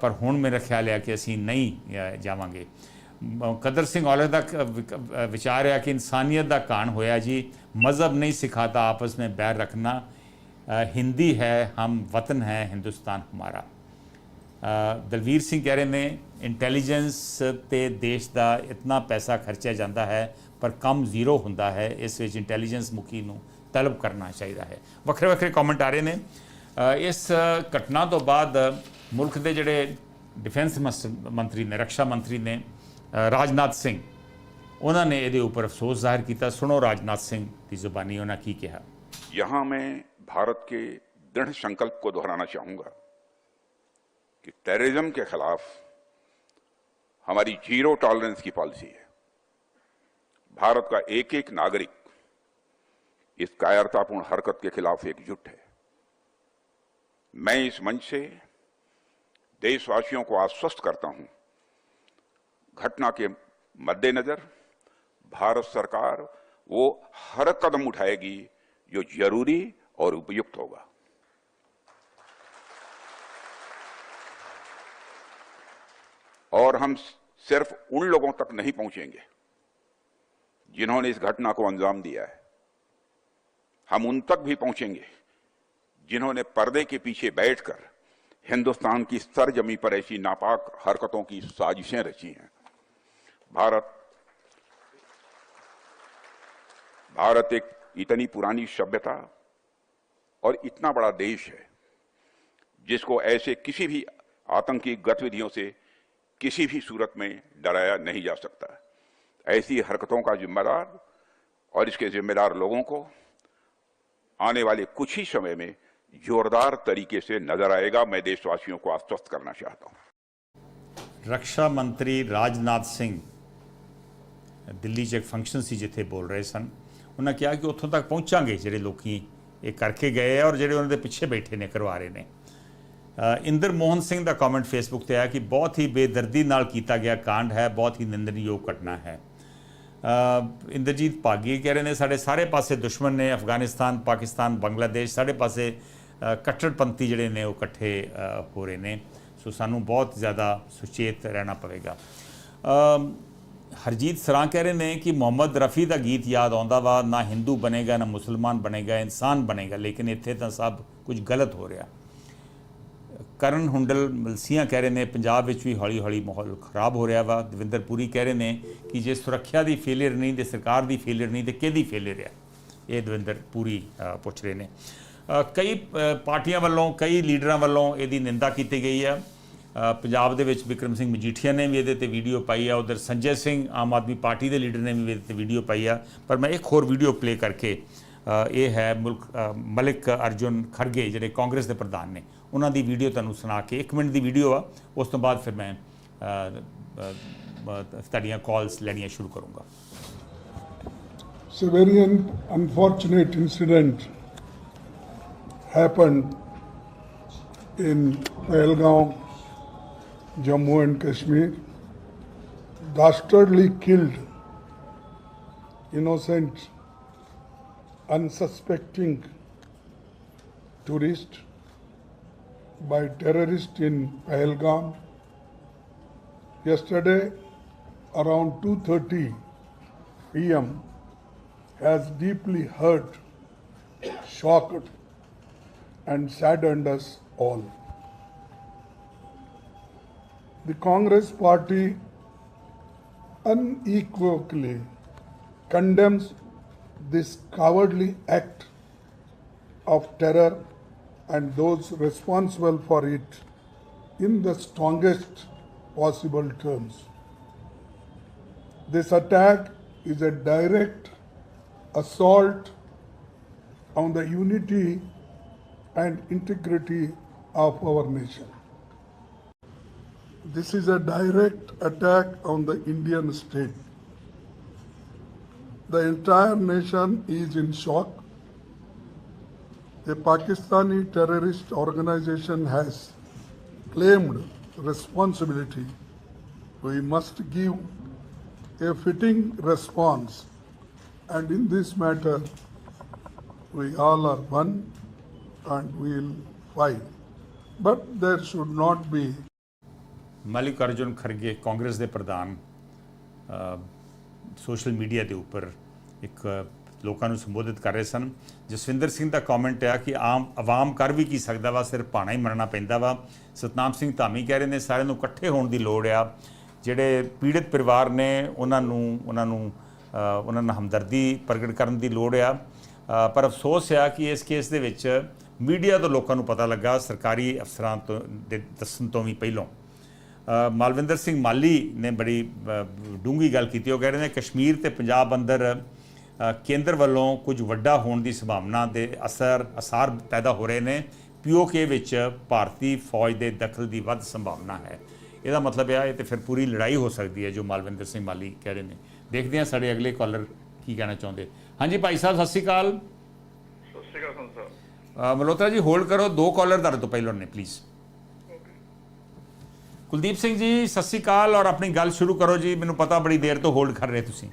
ਪਰ ਹੁਣ ਮੇਰਾ ਖਿਆਲ ਆ ਕਿ ਅਸੀਂ ਨਹੀਂ ਜਾਵਾਂਗੇ। ਕਦਰ ਸਿੰਘ ਔਲਖ ਦਾ ਵਿਚਾਰ ਆ ਕਿ ਇਨਸਾਨੀਅਤ ਦਾ ਕਾਣ ਹੋਇਆ ਜੀ। ਮਜ਼ਹਬ ਨਹੀਂ ਸਿਖਾਤਾ ਆਪਸ ਵਿੱਚ ਬੈਰ ਰੱਖਣਾ। ਹਿੰਦੀ ਹੈ, ਹਮ ਵਤਨ ਹੈ, ਹਿੰਦੁਸਤਾਨ ਹਮਾਰਾ। ਦਲਵੀਰ ਸਿੰਘ ਕਹਿ ਰਹੇ ਨੇ ਇੰਟੈਲੀਜੈਂਸ ਤੇ ਦੇਸ਼ ਦਾ ਇਤਨਾ ਪੈਸਾ ਖਰਚਿਆ ਜਾਂਦਾ ਹੈ ਪਰ ਕੰਮ ਜ਼ੀਰੋ ਹੁੰਦਾ ਹੈ ਇਸ ਵਿੱਚ ਇੰਟੈਲੀਜੈਂਸ ਮੁਖੀ ਨੂੰ ਤਲਬ ਕਰਨਾ ਚਾਹੀਦਾ ਹੈ ਵੱਖਰੇ ਵੱਖਰੇ ਕਮੈਂਟ ਆ ਰਹੇ ਨੇ ਅ, ਇਸ ਘਟਨਾ ਤੋਂ ਬਾਅਦ ਮੁਲਕ ਦੇ ਜਿਹੜੇ ਡਿਫੈਂਸ ਮਸ- ਮੰਤਰੀ ਨੇ ਰੱਖਿਆ ਮੰਤਰੀ ਨੇ ਅ, ਰਾਜਨਾਥ ਸਿੰਘ ਉਹਨਾਂ ਨੇ ਇਹਦੇ ਉੱਪਰ ਅਫਸੋਸ ਜ਼ਾਹਿਰ ਕੀਤਾ ਸੁਣੋ ਰਾਜਨਾਥ ਸਿੰਘ ਦੀ ਜ਼ੁਬਾਨੀ ਉਹਨਾਂ ਕੀ ਕਿਹਾ
यहां मैं भारत के दृढ़ संकल्प को दोहराना चाहूंगा कि टेररिज्म के खिलाफ हमारी ज़ीरो टॉलरेंस की पॉलिसी है। भारत का एक एक नागरिक इस कायरतापूर्ण हरकत के खिलाफ एकजुट है। मैं इस मंच से देशवासियों को आश्वस्त करता हूँ, घटना के मद्देनजर भारत सरकार वो हर कदम उठाएगी जो ज़रूरी और उपयुक्त होगा। और हम सिर्फ़ उन लोगों तक नहीं पहुँचेंगे जिन्होंने इस घटना को अंजाम दिया है। हम उन तक भी पहुँचेंगे जिन्होंने पर्दे के पीछे बैठकर हिंदुस्तान की सरजमी पर ऐसी नापाक हरकतों की साजिशें रची हैं। भारत भारत एक इतनी पुरानी सभ्यता और इतना बड़ा देश है, जिसको ऐसे किसी भी आतंकी गतिविधियों से किसी भी सूरत में डराया नहीं जा सकता ऐसी हरकतों का जिम्मेदार और इसके जिम्मेदार लोगों को आने वाले कुछ ही समय में जोरदार तरीके से नजर आएगा मैं देशवासियों को आश्वस्त करना चाहता हूं
ਰੱਖਿਆ ਮੰਤਰੀ ਰਾਜਨਾਥ ਸਿੰਘ ਦਿੱਲੀ 'ਚ ਇੱਕ ਫੰਕਸ਼ਨ ਸੀ ਜਿੱਥੇ ਬੋਲ ਰਹੇ ਸਨ ਉਹਨਾਂ ਕਿਹਾ ਕਿ ਉੱਥੋਂ ਤੱਕ ਪਹੁੰਚਾਂਗੇ ਜਿਹੜੇ ਲੋਕੀ ਇਹ ਕਰਕੇ ਗਏ ਆ ਔਰ ਜਿਹੜੇ ਉਹਨਾਂ ਦੇ ਪਿੱਛੇ ਬੈਠੇ ਨੇ ਕਰਵਾ ਰਹੇ ਨੇ ਅ, ਇੰਦਰ ਮੋਹਨ ਸਿੰਘ ਦਾ ਕਮੈਂਟ ਫੇਸਬੁੱਕ ਤੇ ਆਇਆ ਕਿ ਬਹੁਤ ਹੀ ਬੇਦਰਦੀ ਨਾਲ ਕੀਤਾ ਗਿਆ ਕਾਂਡ ਹੈ ਬਹੁਤ ਹੀ ਨਿੰਦਣਯੋਗ ਘਟਨਾ ਹੈ। ਇੰਦਰਜੀਤ ਭਾਗੀ ਕਹਿ ਰਹੇ ਨੇ ਸਾਡੇ ਸਾਰੇ ਪਾਸੇ ਦੁਸ਼ਮਣ ਨੇ ਅਫਗਾਨਿਸਤਾਨ ਪਾਕਿਸਤਾਨ ਬੰਗਲਾਦੇਸ਼ ਸਾਡੇ ਪਾਸੇ ਅ, ਕੱਟੜਪੰਥੀ ਜਿਹੜੇ ਨੇ ਉਹ ਇਕੱਠੇ ਹੋ ਰਹੇ ਨੇ। ਸੋ ਸਾਨੂੰ ਬਹੁਤ ਜ਼ਿਆਦਾ ਸੁਚੇਤ ਰਹਿਣਾ ਪਵੇਗਾ। ਹਰਜੀਤ ਸਰਾਂ ਕਹਿ ਰਹੇ ਨੇ ਕਿ ਮੁਹੰਮਦ ਰਫੀ ਦਾ ਗੀਤ ਯਾਦ ਆਉਂਦਾ ਵਾ ਨਾ ਹਿੰਦੂ ਬਣੇਗਾ ਨਾ ਮੁਸਲਮਾਨ ਬਣੇਗਾ ਇਨਸਾਨ ਬਣੇਗਾ ਲੇਕਿਨ ਇੱਥੇ ਤਾਂ ਸਭ ਕੁਝ ਗਲਤ ਹੋ ਰਿਹਾ। ਕਰਨ ਹੁੰਡਲ ਮਲਸੀਆਂ ਕਹਿ ਰਹੇ ਨੇ, ਪੰਜਾਬ ਵਿੱਚ ਵੀ ਹੌਲੀ ਹੌਲੀ ਮਾਹੌਲ ਖਰਾਬ ਹੋ ਰਿਹਾ ਵਾ। ਦਵਿੰਦਰ ਪੁਰੀ ਕਹਿ ਰਹੇ ਨੇ ਕਿ ਜੇ ਸੁਰੱਖਿਆ ਦੀ ਫੇਲਿਅਰ ਨਹੀਂ, ਤੇ ਸਰਕਾਰ ਦੀ ਫੇਲਿਅਰ ਨਹੀਂ, ਤੇ ਕਿਹਦੀ ਫੇਲਿਅਰ ਆ? ਇਹ ਦਵਿੰਦਰ ਪੁਰੀ ਪੁੱਛ ਰਹੇ ਨੇ। ਕਈ ਪਾਰਟੀਆਂ ਵੱਲੋਂ, ਕਈ ਲੀਡਰਾਂ ਵੱਲੋਂ ਇਹਦੀ ਨਿੰਦਾ ਕੀਤੀ ਗਈ ਹੈ ਪੰਜਾਬ ਦੇ ਵਿੱਚ ਵਿਕਰਮ ਸਿੰਘ ਮਜੀਠੀਆ ਨੇ ਵੀ ਇਹਦੇ ਤੇ ਵੀਡੀਓ ਪਾਈ ਆ। ਉਧਰ ਸੰਜੇ ਸਿੰਘ ਆਮ ਆਦਮੀ ਪਾਰਟੀ ਦੇ ਲੀਡਰ ਨੇ ਵੀ ਇਹਦੇ ਤੇ ਵੀਡੀਓ ਪਾਈ ਆ। ਪਰ ਮੈਂ ਇੱਕ ਹੋਰ ਵੀਡੀਓ ਪਲੇ ਕਰਕੇ ਇਹ ਹੈ ਮੁਲਕ ਮਲਿਕ ਅਰਜੁਨ ਖਰਗੇ ਜਿਹੜੇ ਕਾਂਗਰਸ ਦੇ ਪ੍ਰਧਾਨ ਨੇ। ਉਹਨਾਂ ਦੀ ਵੀਡੀਓ ਤੁਹਾਨੂੰ ਸੁਣਾ ਕੇ 1 ਮਿੰਟ ਦੀ ਵੀਡੀਓ ਆ ਉਸ ਤੋਂ ਬਾਅਦ ਫਿਰ ਮੈਂ ਅ, ਅ, ਅ, ਤੁਹਾਡੀਆਂ ਕਾਲਸ ਲੈਣੀਆਂ ਸ਼ੁਰੂ ਕਰੂੰਗਾ
It's a very un- unfortunate incident happened in Pahalgaon, Jammu and Kashmir. Dastardly killed innocent, unsuspecting tourist by terrorists in Pahalgam. Yesterday, around 2:30 p.m has deeply hurt, shocked, and saddened us all. The Congress party unequivocally condemns this cowardly act of terror and those responsible for it in the strongest possible terms. This attack is a direct assault on the unity and integrity of our nation. This is a direct attack on the Indian state. The entire nation is in shock The Pakistani terrorist organization has claimed responsibility. We must give a fitting response and in this matter, we all are one and we will fight. But there should not be
Mallikarjun Kharge Congress ਦੇ ਪ੍ਰਧਾਨ ਅ, social media ਦੇ ਉੱਪਰ ਇੱਕ ਲੋਕਾਂ ਨੂੰ ਸੰਬੋਧਿਤ ਕਰ ਰਹੇ ਸਨ। ਜਸਵਿੰਦਰ ਸਿੰਘ ਦਾ ਕਮੈਂਟ ਆ ਕਿ ਆਮ, ਆਵਾਮ ਕਰ ਵੀ ਕੀ ਸਕਦਾ ਵਾ, ਸਿਰਫ ਪਾਣਾ ਹੀ ਮੰਨਣਾ ਪੈਂਦਾ ਵਾ। ਸਤਨਾਮ ਸਿੰਘ ਧਾਮੀ ਕਹਿ ਰਹੇ ਨੇ, ਸਾਰਿਆਂ ਨੂੰ ਇਕੱਠੇ ਹੋਣ ਦੀ ਲੋੜ ਆ। ਜਿਹੜੇ ਪੀੜਤ ਪਰਿਵਾਰ ਨੇ, ਉਹਨਾਂ ਨੂੰ ਉਹਨਾਂ ਨੂੰ ਉਹਨਾਂ ਨਾਲ ਹਮਦਰਦੀ ਪ੍ਰਗਟ ਕਰਨ ਦੀ ਲੋੜ ਆ। ਪਰ ਅਫਸੋਸ ਆ ਕਿ ਇਸ ਕੇਸ ਦੇ ਵਿੱਚ ਮੀਡੀਆ ਤੋਂ ਲੋਕਾਂ ਨੂੰ ਪਤਾ ਲੱਗਾ, ਸਰਕਾਰੀ ਅਫਸਰਾਂ ਤੋਂ, ਦੇ ਦੱਸਣ ਤੋਂ ਵੀ ਪਹਿਲਾਂ। ਮਾਲਵਿੰਦਰ ਸਿੰਘ ਮਾਲੀ ਨੇ ਬੜੀ ਡੂੰਗੀ ਗੱਲ ਕੀਤੀ। ਉਹ ਕਹਿ ਰਹੇ ਨੇ, ਕਸ਼ਮੀਰ ਤੇ ਪੰਜਾਬ ਅੰਦਰ ਕੇਂਦਰ ਵੱਲੋਂ ਕੁਝ ਵੱਡਾ ਹੋਣ ਦੀ ਸੰਭਾਵਨਾ ਦੇ ਅਸਰ ਅਸਾਰ ਪੈਦਾ ਹੋ ਰਹੇ ਨੇ। ਪੀਓਕੇ ਵਿੱਚ ਭਾਰਤੀ ਫੌਜ ਦੇ ਦਖਲ ਦੀ ਵੱਧ ਸੰਭਾਵਨਾ ਹੈ। ਇਹਦਾ ਮਤਲਬ ਇਹ ਇਹ ਤੇ ਫਿਰ ਪੂਰੀ ਲੜਾਈ ਹੋ ਸਕਦੀ ਹੈ ਜੋ ਮਾਲਵਿੰਦਰ ਸਿੰਘ ਮਾਲੀ ਕਹਿ ਰਹੇ ਨੇ। ਦੇਖਦੇ ਹਾਂ ਸਾਡੇ ਅਗਲੇ ਕਾਲਰ ਕੀ ਕਹਿਣਾ ਚਾਹੁੰਦੇ। ਹਾਂਜੀ ਭਾਈ ਸਾਹਿਬ ਸਤਿ ਸ਼੍ਰੀ ਅਕਾਲ।
ਸਤਿ ਸ਼੍ਰੀ ਅਕਾਲ ਸਾਹਿਬ।
ਅ, ਮਲਹੋਤਰਾ ਜੀ ਹੋਲਡ ਕਰੋ। ਦੋ ਕਾਲਰ ਤੁਹਾਡੇ ਤੋਂ ਪਹਿਲਾਂ ਨੇ ਪਲੀਜ਼ ਕੁਲਦੀਪ ਸਿੰਘ ਜੀ ਸਤਿ ਸ਼੍ਰੀ ਅਕਾਲ ਔਰ ਆਪਣੀ ਗੱਲ ਸ਼ੁਰੂ ਕਰੋ ਜੀ। ਮੈਨੂੰ ਪਤਾ ਬੜੀ ਦੇਰ ਤੋਂ ਹੋਲਡ ਕਰ ਰਹੇ ਤੁਸੀਂ।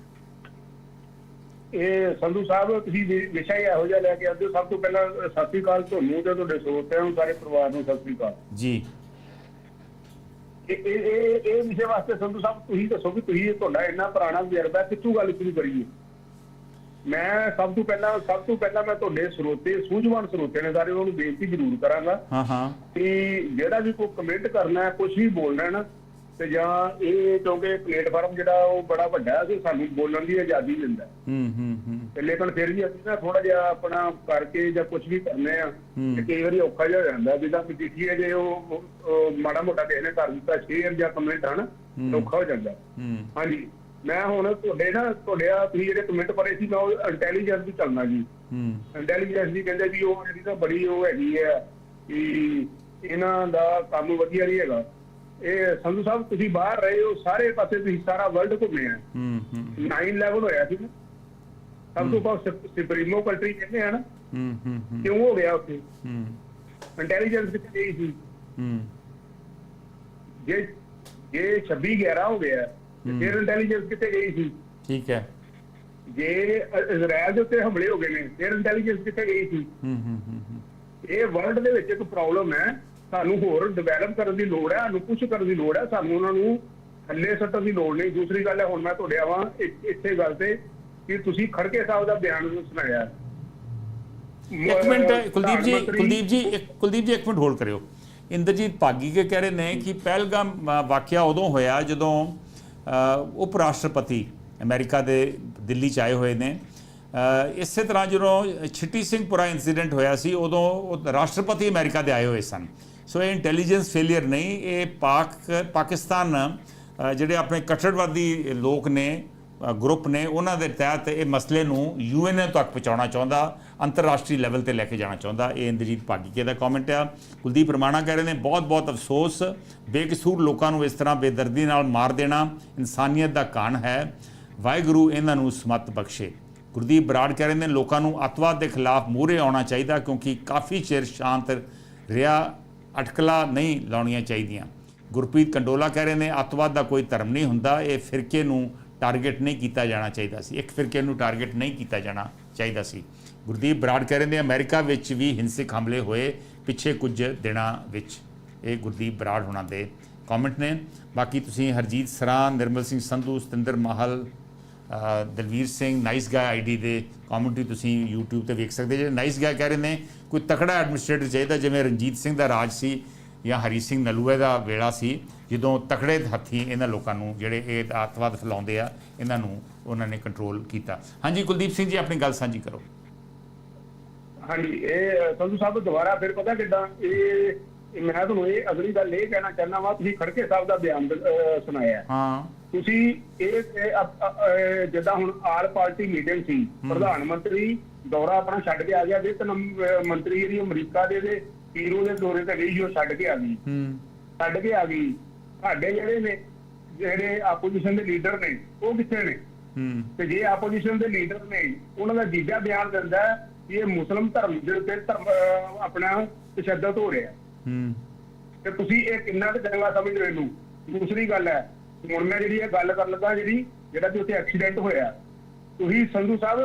ਇਹ ਸੰਧੂ ਸਾਹਿਬ ਤੁਸੀਂ ਵਿਸ਼ਾ ਹੀ ਇਹੋ ਜਿਹਾ ਲੈ ਕੇ ਆਉਂਦੇ ਹੋ। ਸਭ ਤੋਂ ਪਹਿਲਾਂ ਸਤਿ ਸ਼੍ਰੀ ਅਕਾਲ ਤੁਹਾਨੂੰ ਤੇ ਤੁਹਾਡੇ ਸਰੋਤਿਆਂ ਨੂੰ ਸਾਰੇ ਪਰਿਵਾਰ ਨੂੰ ਸਤਿ ਸ਼੍ਰੀ ਅਕਾਲ।
ਜੀ।
ਇਹ ਇਹ ਇਹ ਇਹ ਵਿਸ਼ੇ ਵਾਸਤੇ ਸੰਧੂ ਸਾਹਿਬ ਤੁਸੀਂ ਦੱਸੋ ਕਿ ਤੁਸੀਂ ਤੁਹਾਡਾ ਇੰਨਾ ਪੁਰਾਣਾ ਤਜਰਬਾ ਕਿੱਥੋਂ ਗੱਲ ਸ਼ੁਰੂ ਕਰੀਏ ਮੈਂ ਸਭ ਤੋਂ ਪਹਿਲਾਂ ਸਭ ਤੋਂ ਪਹਿਲਾਂ ਮੈਂ ਤੁਹਾਡੇ ਸਰੋਤੇ ਸੂਝਵਾਨ ਸਰੋਤੇ ਨੇ ਸਾਰੇ ਉਹਨੂੰ ਬੇਨਤੀ ਜ਼ਰੂਰ ਕਰਾਂਗਾ
ਹਾਂ ਹਾਂ।
ਕਿ ਜਿਹੜਾ ਵੀ ਕੋਈ ਕਮੈਂਟ ਕਰਨਾ ਹੈ ਕੁਝ ਵੀ ਬੋਲਣਾ ਹੈ ਨਾ ਤੇ ਜਾਂ ਇਹ ਕਿਉਂਕਿ ਪਲੇਟਫਾਰਮ ਜਿਹੜਾ ਉਹ ਬੜਾ ਵੱਡਾ ਹੈ ਕਿ ਸਾਨੂੰ ਬੋਲਣ ਦੀ ਆਜ਼ਾਦੀ ਦਿੰਦਾ ਹੈ।
ਹੂੰ ਹੂੰ
ਤੇ ਲੇਕਿਨ ਫਿਰ ਵੀ ਅਸੀਂ ਨਾ ਥੋੜਾ ਜਿਹਾ ਆਪਣਾ ਕਰਕੇ ਜਾਂ ਕੁਝ ਵੀ ਕਰਨੇ ਆ ਤੇ ਕਈ ਵਾਰੀ ਔਖਾ ਜਿਹਾ ਹੋ ਜਾਂਦਾ। ਜਿੱਦਾਂ ਮਜੀਠੀਏ ਜੇ ਉਹ ਉਹ ਮਾੜਾ ਮੋਟਾ ਕਿਸੇ ਨੇ ਕਰ ਦਿੱਤਾ ਸ਼ੇਅਰ ਜਾਂ ਕਮੈਂਟ ਹਨ ਔਖਾ ਹੋ ਜਾਂਦਾ।
ਹੂੰ।
ਹਾਂਜੀ। ਮੈਂ ਹੁਣ ਤੁਹਾਡੇ ਨਾ ਤੁਹਾਡੇ ਆ ਤੁਸੀਂ ਜਿਹੜੇ ਕਮੈਂਟ ਪੜੇ ਸੀ ਮੈਂ ਉਹ ਇੰਟੈਲੀਜੈਂਸ ਦੀ ਚੱਲਣਾ ਜੀ।
ਹੂੰ।
ਇੰਟੈਲੀਜੈਂਸ ਦੀ ਕਹਿੰਦੇ ਵੀ ਉਹ ਜਿਹੜੀ ਤਾਂ ਬੜੀ ਉਹ ਹੈਗੀ ਹੈ ਕਿ ਇਹਨਾਂ ਦਾ ਕੰਮ ਵਧੀਆ ਨਹੀਂ ਹੈਗਾ। ਇਹ ਸੰਧੂ ਸਾਹਿਬ ਤੁਸੀਂ ਬਾਹਰ ਰਹੇ ਹੋ ਸਾਰੇ ਪਾਸੇ ਤੁਸੀਂ ਸਾਰਾ ਵਰਲਡ ਘੁੰਮੇ ਆ।
ਹੂੰ ਹੂੰ।
9/11 ਹੋਇਆ ਸੀ ਸਭ ਤੋਂ ਪਹਿਲਾਂ ਸੁਪਰੀਮੋ ਕੰਟਰੀ ਕਹਿੰਦੇ ਆ ਨਾ।
ਹੂੰ ਹੂੰ
ਕਿਉਂ ਹੋ ਗਿਆ ਉੱਥੇ?
ਹੂੰ।
ਇੰਟੈਲੀਜੈਂਸ ਕਿੱਥੇ ਗਈ ਸੀ।
ਹੂੰ।
ਜੇ ਜੇ 26 11 ਹੋ ਗਿਆ ਤੇ ਫਿਰ ਇੰਟੈਲੀਜੈਂਸ ਕਿੱਥੇ ਗਈ ਸੀ?
ਠੀਕ ਹੈ।
ਜੇ ਇਜ਼ਰਾਈਲ ਦੇ ਉੱਤੇ ਹਮਲੇ ਹੋ ਗਏ ਨੇ ਫਿਰ ਇੰਟੈਲੀਜੈਂਸ ਕਿੱਥੇ ਗਈ ਸੀ?
ਹੂੰ ਹੂੰ ਹੂੰ
ਇਹ ਵਰਲਡ ਦੇ ਵਿੱਚ ਇੱਕ ਪ੍ਰੋਬਲਮ ਹੈ। ਸਾਨੂੰ ਹੋਰ ਡਿਵੈਲਪ ਕਰਨ ਦੀ ਲੋੜ ਹੈ ਸਾਨੂੰ ਪੁਸ਼ ਕਰਨ ਦੀ ਲੋੜ ਹੈ ਸਾਨੂੰ ਉਹਨਾਂ ਨੂੰ ਥੱਲੇ ਸੱਟਣ ਦੀ ਲੋੜ ਨਹੀਂ। ਦੂਸਰੀ ਗੱਲ ਹੈ ਹੁਣ ਮੈਂ ਤੁਹਾਡੇ ਆਵਾਂ ਇੱਥੇ ਗੱਲ ਤੇ ਕਿ ਤੁਸੀਂ ਖੜਕੇ ਸਾਹਿਬ ਦਾ ਬਿਆਨ ਸੁਣਾਇਆ।
ਇੱਕ ਮਿੰਟ ਕੁਲਦੀਪ ਜੀ ਕੁਲਦੀਪ ਜੀ ਕੁਲਦੀਪ ਜੀ ਇੱਕ ਮਿੰਟ ਹੋਲਡ ਕਰਿਓ। ਇੰਦਰਜੀਤ ਭਾਗੀ ਕੇ ਕਹਿ ਰਹੇ ਨੇ ਕਿ ਪਹਿਲਗਾਮ ਵਾਕਿਆ ਉਦੋਂ ਹੋਇਆ ਜਦੋਂ ਉਪ ਰਾਸ਼ਟਰਪਤੀ ਅਮਰੀਕਾ ਦੇ ਦਿੱਲੀ ਚ ਆਏ ਹੋਏ ਨੇ। ਇਸੇ ਤਰ੍ਹਾਂ ਜਦੋਂ ਛਿੱਟੀ ਸਿੰਘਪੁਰਾ ਇਨਸੀਡੈਂਟ ਹੋਇਆ ਸੀ ਉਦੋਂ ਰਾਸ਼ਟਰਪਤੀ ਅਮਰੀਕਾ ਦੇ ਆਏ ਹੋਏ ਸਨ। ਸੋ ਇਹ ਇੰਟੈਲੀਜੈਂਸ ਫੇਲਿਅਰ ਨਹੀਂ, ਇਹ ਪਾਕ, ਪਾਕਿਸਤਾਨ ਜਿਹੜੇ ਆਪਣੇ ਕੱਟੜਵਾਦੀ ਲੋਕ ਨੇ ਗਰੁੱਪ ਨੇ, ਉਹਨਾਂ ਦੇ ਤਹਿਤ ਇਹ ਮਸਲੇ ਨੂੰ ਯੂਐਨ ਤੱਕ ਪਹੁੰਚਾਉਣਾ ਚਾਹੁੰਦਾ, ਅੰਤਰਰਾਸ਼ਟਰੀ ਲੈਵਲ ਤੇ ਲੈ ਕੇ ਜਾਣਾ ਚਾਹੁੰਦਾ। ਇਹ ਇੰਦਰਜੀਤ ਭਾਗੀਕੇ ਦਾ ਕਮੈਂਟ ਆ। ਕੁਲਦੀਪ ਰਮਾਣਾ ਕਹਿ ਰਹੇ ਨੇ ਬਹੁਤ ਬਹੁਤ ਅਫਸੋਸ, ਬੇਕਸੂਰ ਲੋਕਾਂ ਨੂੰ ਇਸ ਤਰ੍ਹਾਂ ਬੇਦਰਦੀ ਨਾਲ ਮਾਰ ਦੇਣਾ ਇਨਸਾਨੀਅਤ ਦਾ ਕਾਣ ਹੈ। ਵਾਹਿਗੁਰੂ ਇਹਨਾਂ ਨੂੰ ਸਮਤ ਬਖਸ਼ੇ। ਗੁਰਦੀਪ ਬਰਾੜ ਕਹਿ ਰਹੇ ਨੇ, ਲੋਕਾਂ ਨੂੰ ਅੱਤਵਾਦ ਦੇ ਖਿਲਾਫ ਮੂਹਰੇ ਆਉਣਾ ਚਾਹੀਦਾ, ਕਿਉਂਕਿ ਕਾਫੀ ਚਿਰ ਸ਼ਾਂਤ ਰਿਹਾ ਅਟਕਲਾ ਨਹੀਂ ਲਾਉਣੀਆਂ ਚਾਹੀਦੀਆਂ। ਗੁਰਪ੍ਰੀਤ ਕੰਡੋਲਾ ਕਹਿ ਰਹੇ ਨੇ, ਅੱਤਵਾਦ ਦਾ ਕੋਈ ਧਰਮ ਨਹੀਂ ਹੁੰਦਾ, ਇਹ ਫਿਰਕੇ ਨੂੰ ਟਾਰਗੇਟ ਨਹੀਂ ਕੀਤਾ ਜਾਣਾ ਚਾਹੀਦਾ ਸੀ। ਇੱਕ ਫਿਰਕੇ ਨੂੰ ਟਾਰਗੇਟ ਨਹੀਂ ਕੀਤਾ ਜਾਣਾ ਚਾਹੀਦਾ ਸੀ। ਗੁਰਦੀਪ ਬਰਾੜ ਕਹਿ ਰਹੇ ਨੇ, ਅਮਰੀਕਾ ਵਿੱਚ ਵੀ ਹਿੰਸਕ ਹਮਲੇ ਹੋਏ ਪਿੱਛੇ ਕੁਝ ਦਿਨਾਂ ਵਿੱਚ। ਇਹ ਗੁਰਦੀਪ ਬਰਾੜ ਹੋਣਾ ਦੇ ਕਮੈਂਟ ਨੇ। ਬਾਕੀ ਤੁਸੀਂ Harjeet Sran, Nirmal Singh Sandhu, Satinder Mahal Dalvir Singh nice guy ID ਦੇ ਕਮੈਂਟਰੀ ਤੁਸੀਂ YouTube ਤੇ ਵੇਖ ਸਕਦੇ ਜੇ ਨਾਈਸ ਗਾਇ ਕਹਿ ਰਹੇ ਨੇ, ਕੋਈ ਤਕੜਾ ਐਡਮਿਨਿਸਟ੍ਰੇਟਰ ਚਾਹੀਦਾ, ਜਿਵੇਂ ਰਣਜੀਤ ਸਿੰਘ ਦਾ ਰਾਜ ਸੀ ਜਾਂ ਹਰੀ ਸਿੰਘ ਨਲੂਏ ਦਾ ਵੇਲਾ ਸੀ, ਜਦੋਂ ਤਕੜੇ ਹੱਥੀ ਇਹਨਾਂ ਲੋਕਾਂ ਨੂੰ ਜਿਹੜੇ ਇਹ ਆਤਵਾਦ ਫੈਲਾਉਂਦੇ ਆ, ਇਹਨਾਂ ਨੂੰ ਉਹਨਾਂ ਨੇ ਕੰਟਰੋਲ ਕੀਤਾ। ਹਾਂਜੀ, ਕੁਲਦੀਪ ਸਿੰਘ ਜੀ, ਆਪਣੀ ਗੱਲ ਸਾਂਝੀ ਕਰੋ।
ਹਾਂਜੀ, ਇਹ ਸੰਧੂ ਸਾਹਿਬ ਦੁਬਾਰਾ ਫਿਰ ਪਤਾ ਕਿੱਦਾਂ? ਇਹ ਮੈਂ ਤੁਹਾਨੂੰ ਇਹ ਅਗਲੀ ਗੱਲ ਇਹ ਕਹਿਣਾ ਚਾਹੁੰਦਾ ਵਾਂ ਤੁਸੀਂ ਖੜਕੇ ਸਾਹਿਬ ਦਾ ਬਿਆਨ ਸੁਣਾਇਆ
ਹਾਂ।
ਤੁਸੀਂ ਇਹ ਜਿੱਦਾਂ ਹੁਣ ਆਲ ਪਾਰਟੀ ਮੀਟਿੰਗ ਸੀ ਪ੍ਰਧਾਨ ਮੰਤਰੀ ਦੌਰਾ ਆਪਣਾ ਛੱਡ ਕੇ ਆ ਗਿਆ ਵਿੱਤ ਮੰਤਰੀ ਜਿਹੜੀ ਅਮਰੀਕਾ ਦੇ ਦੇ ਪੀਰੂ ਦੇ ਦੌਰੇ ਤੇ ਗਈ ਉਹ ਛੱਡ ਕੇ ਆ ਗਈ।
ਹੂੰ।
ਛੱਡ ਕੇ ਆ ਗਈ। ਸਾਡੇ ਜਿਹੜੇ ਨੇ ਜਿਹੜੇ ਆਪੋਜੀਸ਼ਨ ਦੇ ਲੀਡਰ ਨੇ ਉਹ ਕਿੱਥੇ ਨੇ?
ਹੂੰ।
ਤੇ ਜੇ ਆਪੋਜੀਸ਼ਨ ਦੇ ਲੀਡਰ ਨੇ ਉਹਨਾਂ ਦਾ ਜੀਜਾ ਬਿਆਨ ਦਿੰਦਾ ਇਹ ਮੁਸਲਮ ਧਰਮ ਦੇ ਉੱਤੇ ਆਪਣਾ ਤਸ਼ੱਦਦ ਹੋ ਰਿਹਾ
ਹੂੰ
ਤੇ ਤੁਸੀਂ ਇਹ ਕਿੰਨਾ ਕੁ ਚੰਗਾ ਸਮਝਦੇ ਹੋ ਇਹਨੂੰ? ਦੂਸਰੀ ਗੱਲ ਹੈ, ਹੁਣ ਮੈਂ ਜਿਹੜੀ ਇਹ ਗੱਲ ਕਰਨ ਲੱਗਾ ਜਿਹੜੀ, ਜਿਹੜਾ ਕਿ ਉੱਥੇ ਐਕਸੀਡੈਂਟ ਹੋਇਆ। ਤੁਸੀਂ ਸੰਧੂ ਸਾਹਿਬ,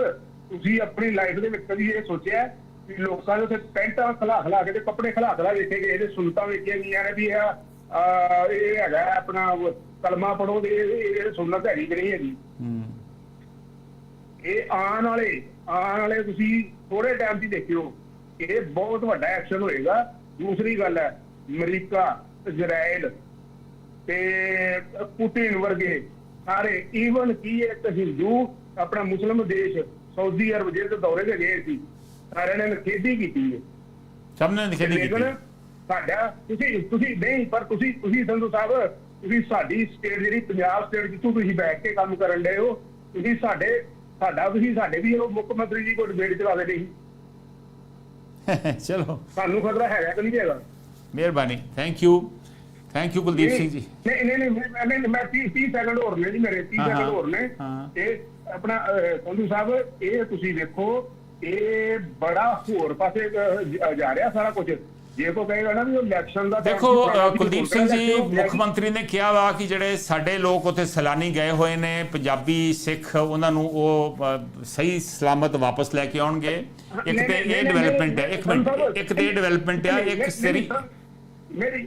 ਤੁਸੀਂ ਆਪਣੀ ਲਾਈਫ ਦੇ ਵਿੱਚ ਕਦੀ ਇਹ ਸੋਚਿਆ ਕਿ ਲੋਕਾਂ ਦੇ ਉੱਤੇ ਪੈਂਟਾਂ ਖਲਾ ਖਲਾ ਕੇ ਤੇ ਕੱਪੜੇ ਖਲਾ ਖਲਾ ਵੇਖੇ ਗਏ, ਇਹਦੇ ਸੁਨਤਾਂ ਵੇਖੀਆਂ ਗਈਆਂ ਨੇ ਵੀ ਇਹ ਇਹ ਹੈਗਾ ਆਪਣਾ ਉਹ ਕਲਮਾ ਪੜੋ ਦੇ ਇਹ ਸੁਨਤ ਹੈਗੀ ਕਿ ਨਹੀਂ ਹੈਗੀ। ਇਹ ਆਉਣ ਵਾਲੇ ਆਉਣ ਵਾਲੇ ਤੁਸੀਂ ਥੋੜੇ ਟਾਈਮ ਦੀ ਦੇਖਿਓ ਇਹ ਬਹੁਤ ਵੱਡਾ ਐਕਸ਼ਨ ਹੋਏਗਾ। ਦੂਸਰੀ ਗੱਲ ਹੈ ਅਮਰੀਕਾ ਇਜ਼ਰਾਈਲ ਤੇ ਪੁਤਿਨ ਵਰਗੇ ਸਾਰੇ ਈਵਨ ਕੀ ਇੱਕ ਹਿੰਦੂ ਆਪਣਾ ਮੁਸਲਮ ਦੇਸ਼ ਸਾਊਦੀ ਅਰਬ ਜਿਹੜੇ ਦੌਰੇ ਤੇ ਗਏ ਸੀ ਸਾਰਿਆਂ ਨੇ ਖੇਡੀ ਕੀਤੀ ਹੈ।
ਸਭ ਨੇ ਨਿਖੇਧੀ ਕੀਤੀ।
ਸਾਡਾ ਤੁਸੀਂ ਤੁਸੀਂ ਨਹੀਂ ਪਰ ਤੁਸੀਂ ਤੁਸੀਂ ਸੰਧੂ ਸਾਹਿਬ ਤੁਸੀਂ ਸਾਡੀ ਸਟੇਟ ਜਿਹੜੀ ਪੰਜਾਬ ਸਟੇਟ ਜਿੱਥੋਂ ਤੁਸੀਂ ਬੈਠ ਕੇ ਕੰਮ ਕਰਨ ਡਏ ਹੋ ਤੁਸੀਂ ਸਾਡੇ ਸਾਡਾ ਤੁਸੀਂ ਸਾਡੇ ਵੀ ਉਹ ਮੁੱਖ ਮੰਤਰੀ ਜੀ ਕੋਲ ਡਿਬੇਟ ਚਲਾ ਦੇ ਨਹੀਂ
ਚਲੋ।
ਸਾਨੂੰ ਖਤਰਾ ਹੈਗਾ ਕਿ ਨਹੀਂ ਹੈਗਾ।
ਮਿਹਰਬਾਨੀ। Thank you thank you Kuldeep Singh ji.
ਨਹੀਂ ਨਹੀਂ ਨਹੀਂ ਮੈਂ- ਮੈਂ ਮੈਂ 30 30 ਸੈਕਿੰਡ ਹੋਰ ਨੇ ਜੀ ਮੇਰੇ 30
ਹਾਂ,
ਸੈਕਿੰਡ ਹੋਰ ਨੇ। ਇਹ ਆਪਣਾ ਸੰਧੂ ਸਾਹਿਬ ਇਹ ਤੁਸੀਂ ਦੇਖੋ ਇਹ ਬੜਾ ਹੋਰ ਪਾਸੇ ਜਾ ਰਿਹਾ ਸਾਰਾ ਕੁਝ ਜੇ ਕੋ ਕਹੇਗਾ ਨਾ ਵੀ ਉਹ ਇਲੈਕਸ਼ਨ ਦਾ
ਦੇਖੋ ਕੁਲਦੀਪ ਸਿੰਘ ਜੀ ਮੁੱਖ ਮੰਤਰੀ ਨੇ ਕਿਹਾ ਵਾ ਕਿ ਜਿਹੜੇ ਸਾਡੇ ਲੋਕ ਉੱਥੇ ਸੈਲਾਨੀ ਗਏ ਹੋਏ ਨੇ ਪੰਜਾਬੀ ਸਿੱਖ ਉਹਨਾਂ ਨੂੰ ਉਹ ਸਹੀ ਸਲਾਮਤ ਵਾਪਸ ਲੈ ਕੇ ਆਉਣਗੇ। ਇੱਕ ਤੇ ਇਹ ਡਿਵੈਲਪਮੈਂਟ ਹੈ ਇੱਕ ਮਿੰਟ ਇੱਕ ਤੇ ਡਿਵੈਲਪਮੈਂਟ ਆ ਇੱਕ ਸਰੀ
ਮੇਰੀ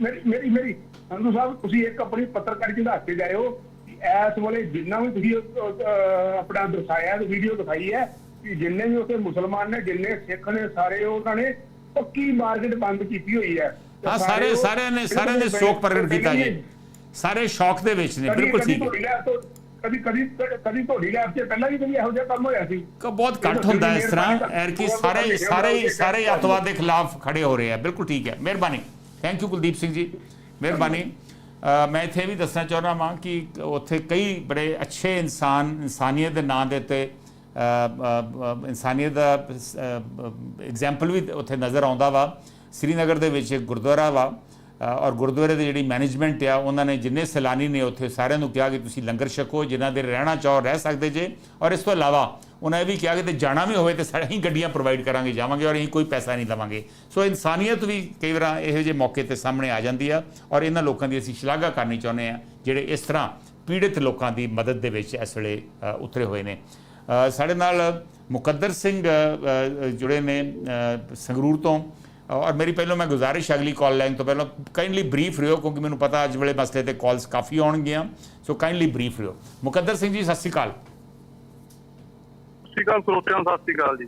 ਮੇਰੀ ਮੇਰੀ ਮੇਰੀ ਸੰਧੂ ਸਾਹਿਬ ਤੁਸੀਂ ਇੱਕ ਆਪਣੀ ਪੱਤਰਕਾਰੀ ਚ ਦੱਸ ਕੇ ਹੋ ਕਿ ਇਸ ਵੇਲੇ ਜਿੰਨਾ ਵੀ ਤੁਸੀਂ ਆਪਣਾ ਦਰਸਾਇਆ ਵੀਡੀਓ ਦਿਖਾਈ ਹੈ ਕਿ ਜਿੰਨੇ ਵੀ ਉੱਥੇ ਮੁਸਲਮਾਨ ਨੇ ਜਿੰਨੇ ਸਿੱਖ ਨੇ ਸਾਰੇ ਉਹਨਾਂ ਨੇ ਪੱਕੀ ਮਾਰਕੀਟ ਬੰਦ ਕੀਤੀ ਹੋਈ ਹੈ। ਤੇ
ਹਾਂ ਸਾਰੇ ਸਾਰਿਆਂ ਨੇ ਸਾਰਿਆਂ ਨੇ ਸ਼ੋਕ ਪ੍ਰਗਟ ਕੀਤਾ ਜੀ। ਸਾਰੇ ਸ਼ੌਕ ਦੇ ਵਿੱਚ ਨੇ ਬਿਲਕੁਲ ਠੀਕ ਹੈ।
ਤੋਂ ਕਦੀ ਕਦੀ ਕਦੀ ਤੁਹਾਡੀ ਲੈਬ 'ਚ ਪਹਿਲਾਂ ਵੀ ਕਦੀ ਇਹੋ ਜਿਹਾ ਕੰਮ ਹੋਇਆ ਸੀ?
ਕਿ ਬਹੁਤ ਘੱਟ ਹੁੰਦਾ ਇਸ ਤਰ੍ਹਾਂ ਐਰ ਕਿ ਸਾਰੇ ਸਾਰੇ ਸਾਰੇ ਅੱਤਵਾਦ ਦੇ ਖਿਲਾਫ ਖੜੇ ਹੋ ਰਹੇ ਆ। ਬਿਲਕੁਲ ਠੀਕ ਹੈ। ਮਿਹਰਬਾਨੀ। ਥੈਂਕ ਯੂ ਕੁਲਦੀਪ ਸਿੰਘ ਜੀ। ਮਿਹਰਬਾਨੀ। ਮੈਂ ਇੱਥੇ ਵੀ ਦੱਸਣਾ ਚਾਹੁੰਦਾ ਹਾਂ ਕਿ ਉੱਥੇ ਕਈ ਬੜੇ ਅੱਛੇ ਇਨਸਾਨ ਇਨਸਾਨੀਅਤ ਦੇ ਨਾਂ ਦੇ ਉੱਤੇ ਇਨਸਾਨੀਅਤ ਦਾ ਐਗਜ਼ਾਮਪਲ ਵੀ ਉੱਥੇ ਨਜ਼ਰ ਆਉਂਦਾ ਵਾ। ਸ੍ਰੀਨਗਰ ਦੇ ਵਿੱਚ ਇੱਕ ਗੁਰਦੁਆਰਾ ਵਾ ਔਰ ਗੁਰਦੁਆਰੇ ਦੀ ਜਿਹੜੀ ਮੈਨੇਜਮੈਂਟ ਆ, ਉਹਨਾਂ ਨੇ ਜਿੰਨੇ ਸੈਲਾਨੀ ਨੇ ਉੱਥੇ ਸਾਰਿਆਂ ਨੂੰ ਕਿਹਾ ਕਿ ਤੁਸੀਂ ਲੰਗਰ ਛਕੋ, ਜਿਨ੍ਹਾਂ ਦੇ ਰਹਿਣਾ ਚਾਹੋ ਰਹਿ ਸਕਦੇ ਜੇ। ਔਰ ਇਸ ਤੋਂ ਇਲਾਵਾ ਉਹਨਾਂ ਇਹ ਵੀ ਕਿਹਾ ਕਿ ਤੇ ਜਾਣਾ ਵੀ ਹੋਵੇ ਤੇ ਸਾਰੇ ਹੀ ਗੱਡੀਆਂ ਪ੍ਰੋਵਾਈਡ ਕਰਾਂਗੇ, ਜਾਵਾਂਗੇ ਔਰ ਅਸੀਂ ਕੋਈ ਪੈਸਾ ਨਹੀਂ ਲਵਾਂਗੇ। ਸੋ ਇਨਸਾਨੀਅਤ ਵੀ ਕਈ ਵਾਰ ਇਹੋ ਜਿਹੇ ਮੌਕੇ ਤੇ ਸਾਹਮਣੇ ਆ ਜਾਂਦੀ ਆ ਔਰ ਇਹਨਾਂ ਲੋਕਾਂ ਦੀ ਅਸੀਂ ਸ਼ਲਾਘਾ ਕਰਨੀ ਚਾਹੁੰਦੇ ਆ, ਜਿਹੜੇ ਇਸ ਤਰ੍ਹਾਂ ਪੀੜਿਤ ਲੋਕਾਂ ਦੀ ਮਦਦ ਦੇ ਵਿੱਚ ਇਸ ਵੇਲੇ ਉਤਰੇ ਹੋਏ ਨੇ। ਸਾਡੇ ਨਾਲ ਮੁਕੱਦਰ ਸਿੰਘ ਜੁੜੇ ਨੇ ਸੰਗਰੂਰ ਤੋਂ। ਔਰ ਮੇਰੀ ਪਹਿਲਾਂ ਮੈਂ ਗੁਜ਼ਾਰਿਸ਼ ਅਗਲੀ ਕਾਲ ਲਾਈਨ ਤੋਂ ਪਹਿਲਾਂ ਕਾਈਂਡਲੀ ਬਰੀਫ ਰਿਓ, ਕਿਉਂਕਿ ਮੈਨੂੰ ਪਤਾ ਅੱਜ ਵੇਲੇ ਮਸਲੇ ਤੇ ਕਾਲਸ ਕਾਫੀ ਆਉਣਗੀਆਂ। ਸੋ ਕਾਈਂਡਲੀ ਬਰੀਫ ਰਿਓ। ਮੁਕੱਦਰ ਸਿੰਘ ਜੀ, ਸਤਿ ਸ਼੍ਰੀ ਅਕਾਲ।
ਸਤਿ ਸ਼੍ਰੀ ਅਕਾਲ ਸਰੋਤਿਆਂ ਸਤਿ ਸ਼੍ਰੀ ਅਕਾਲ ਜੀ।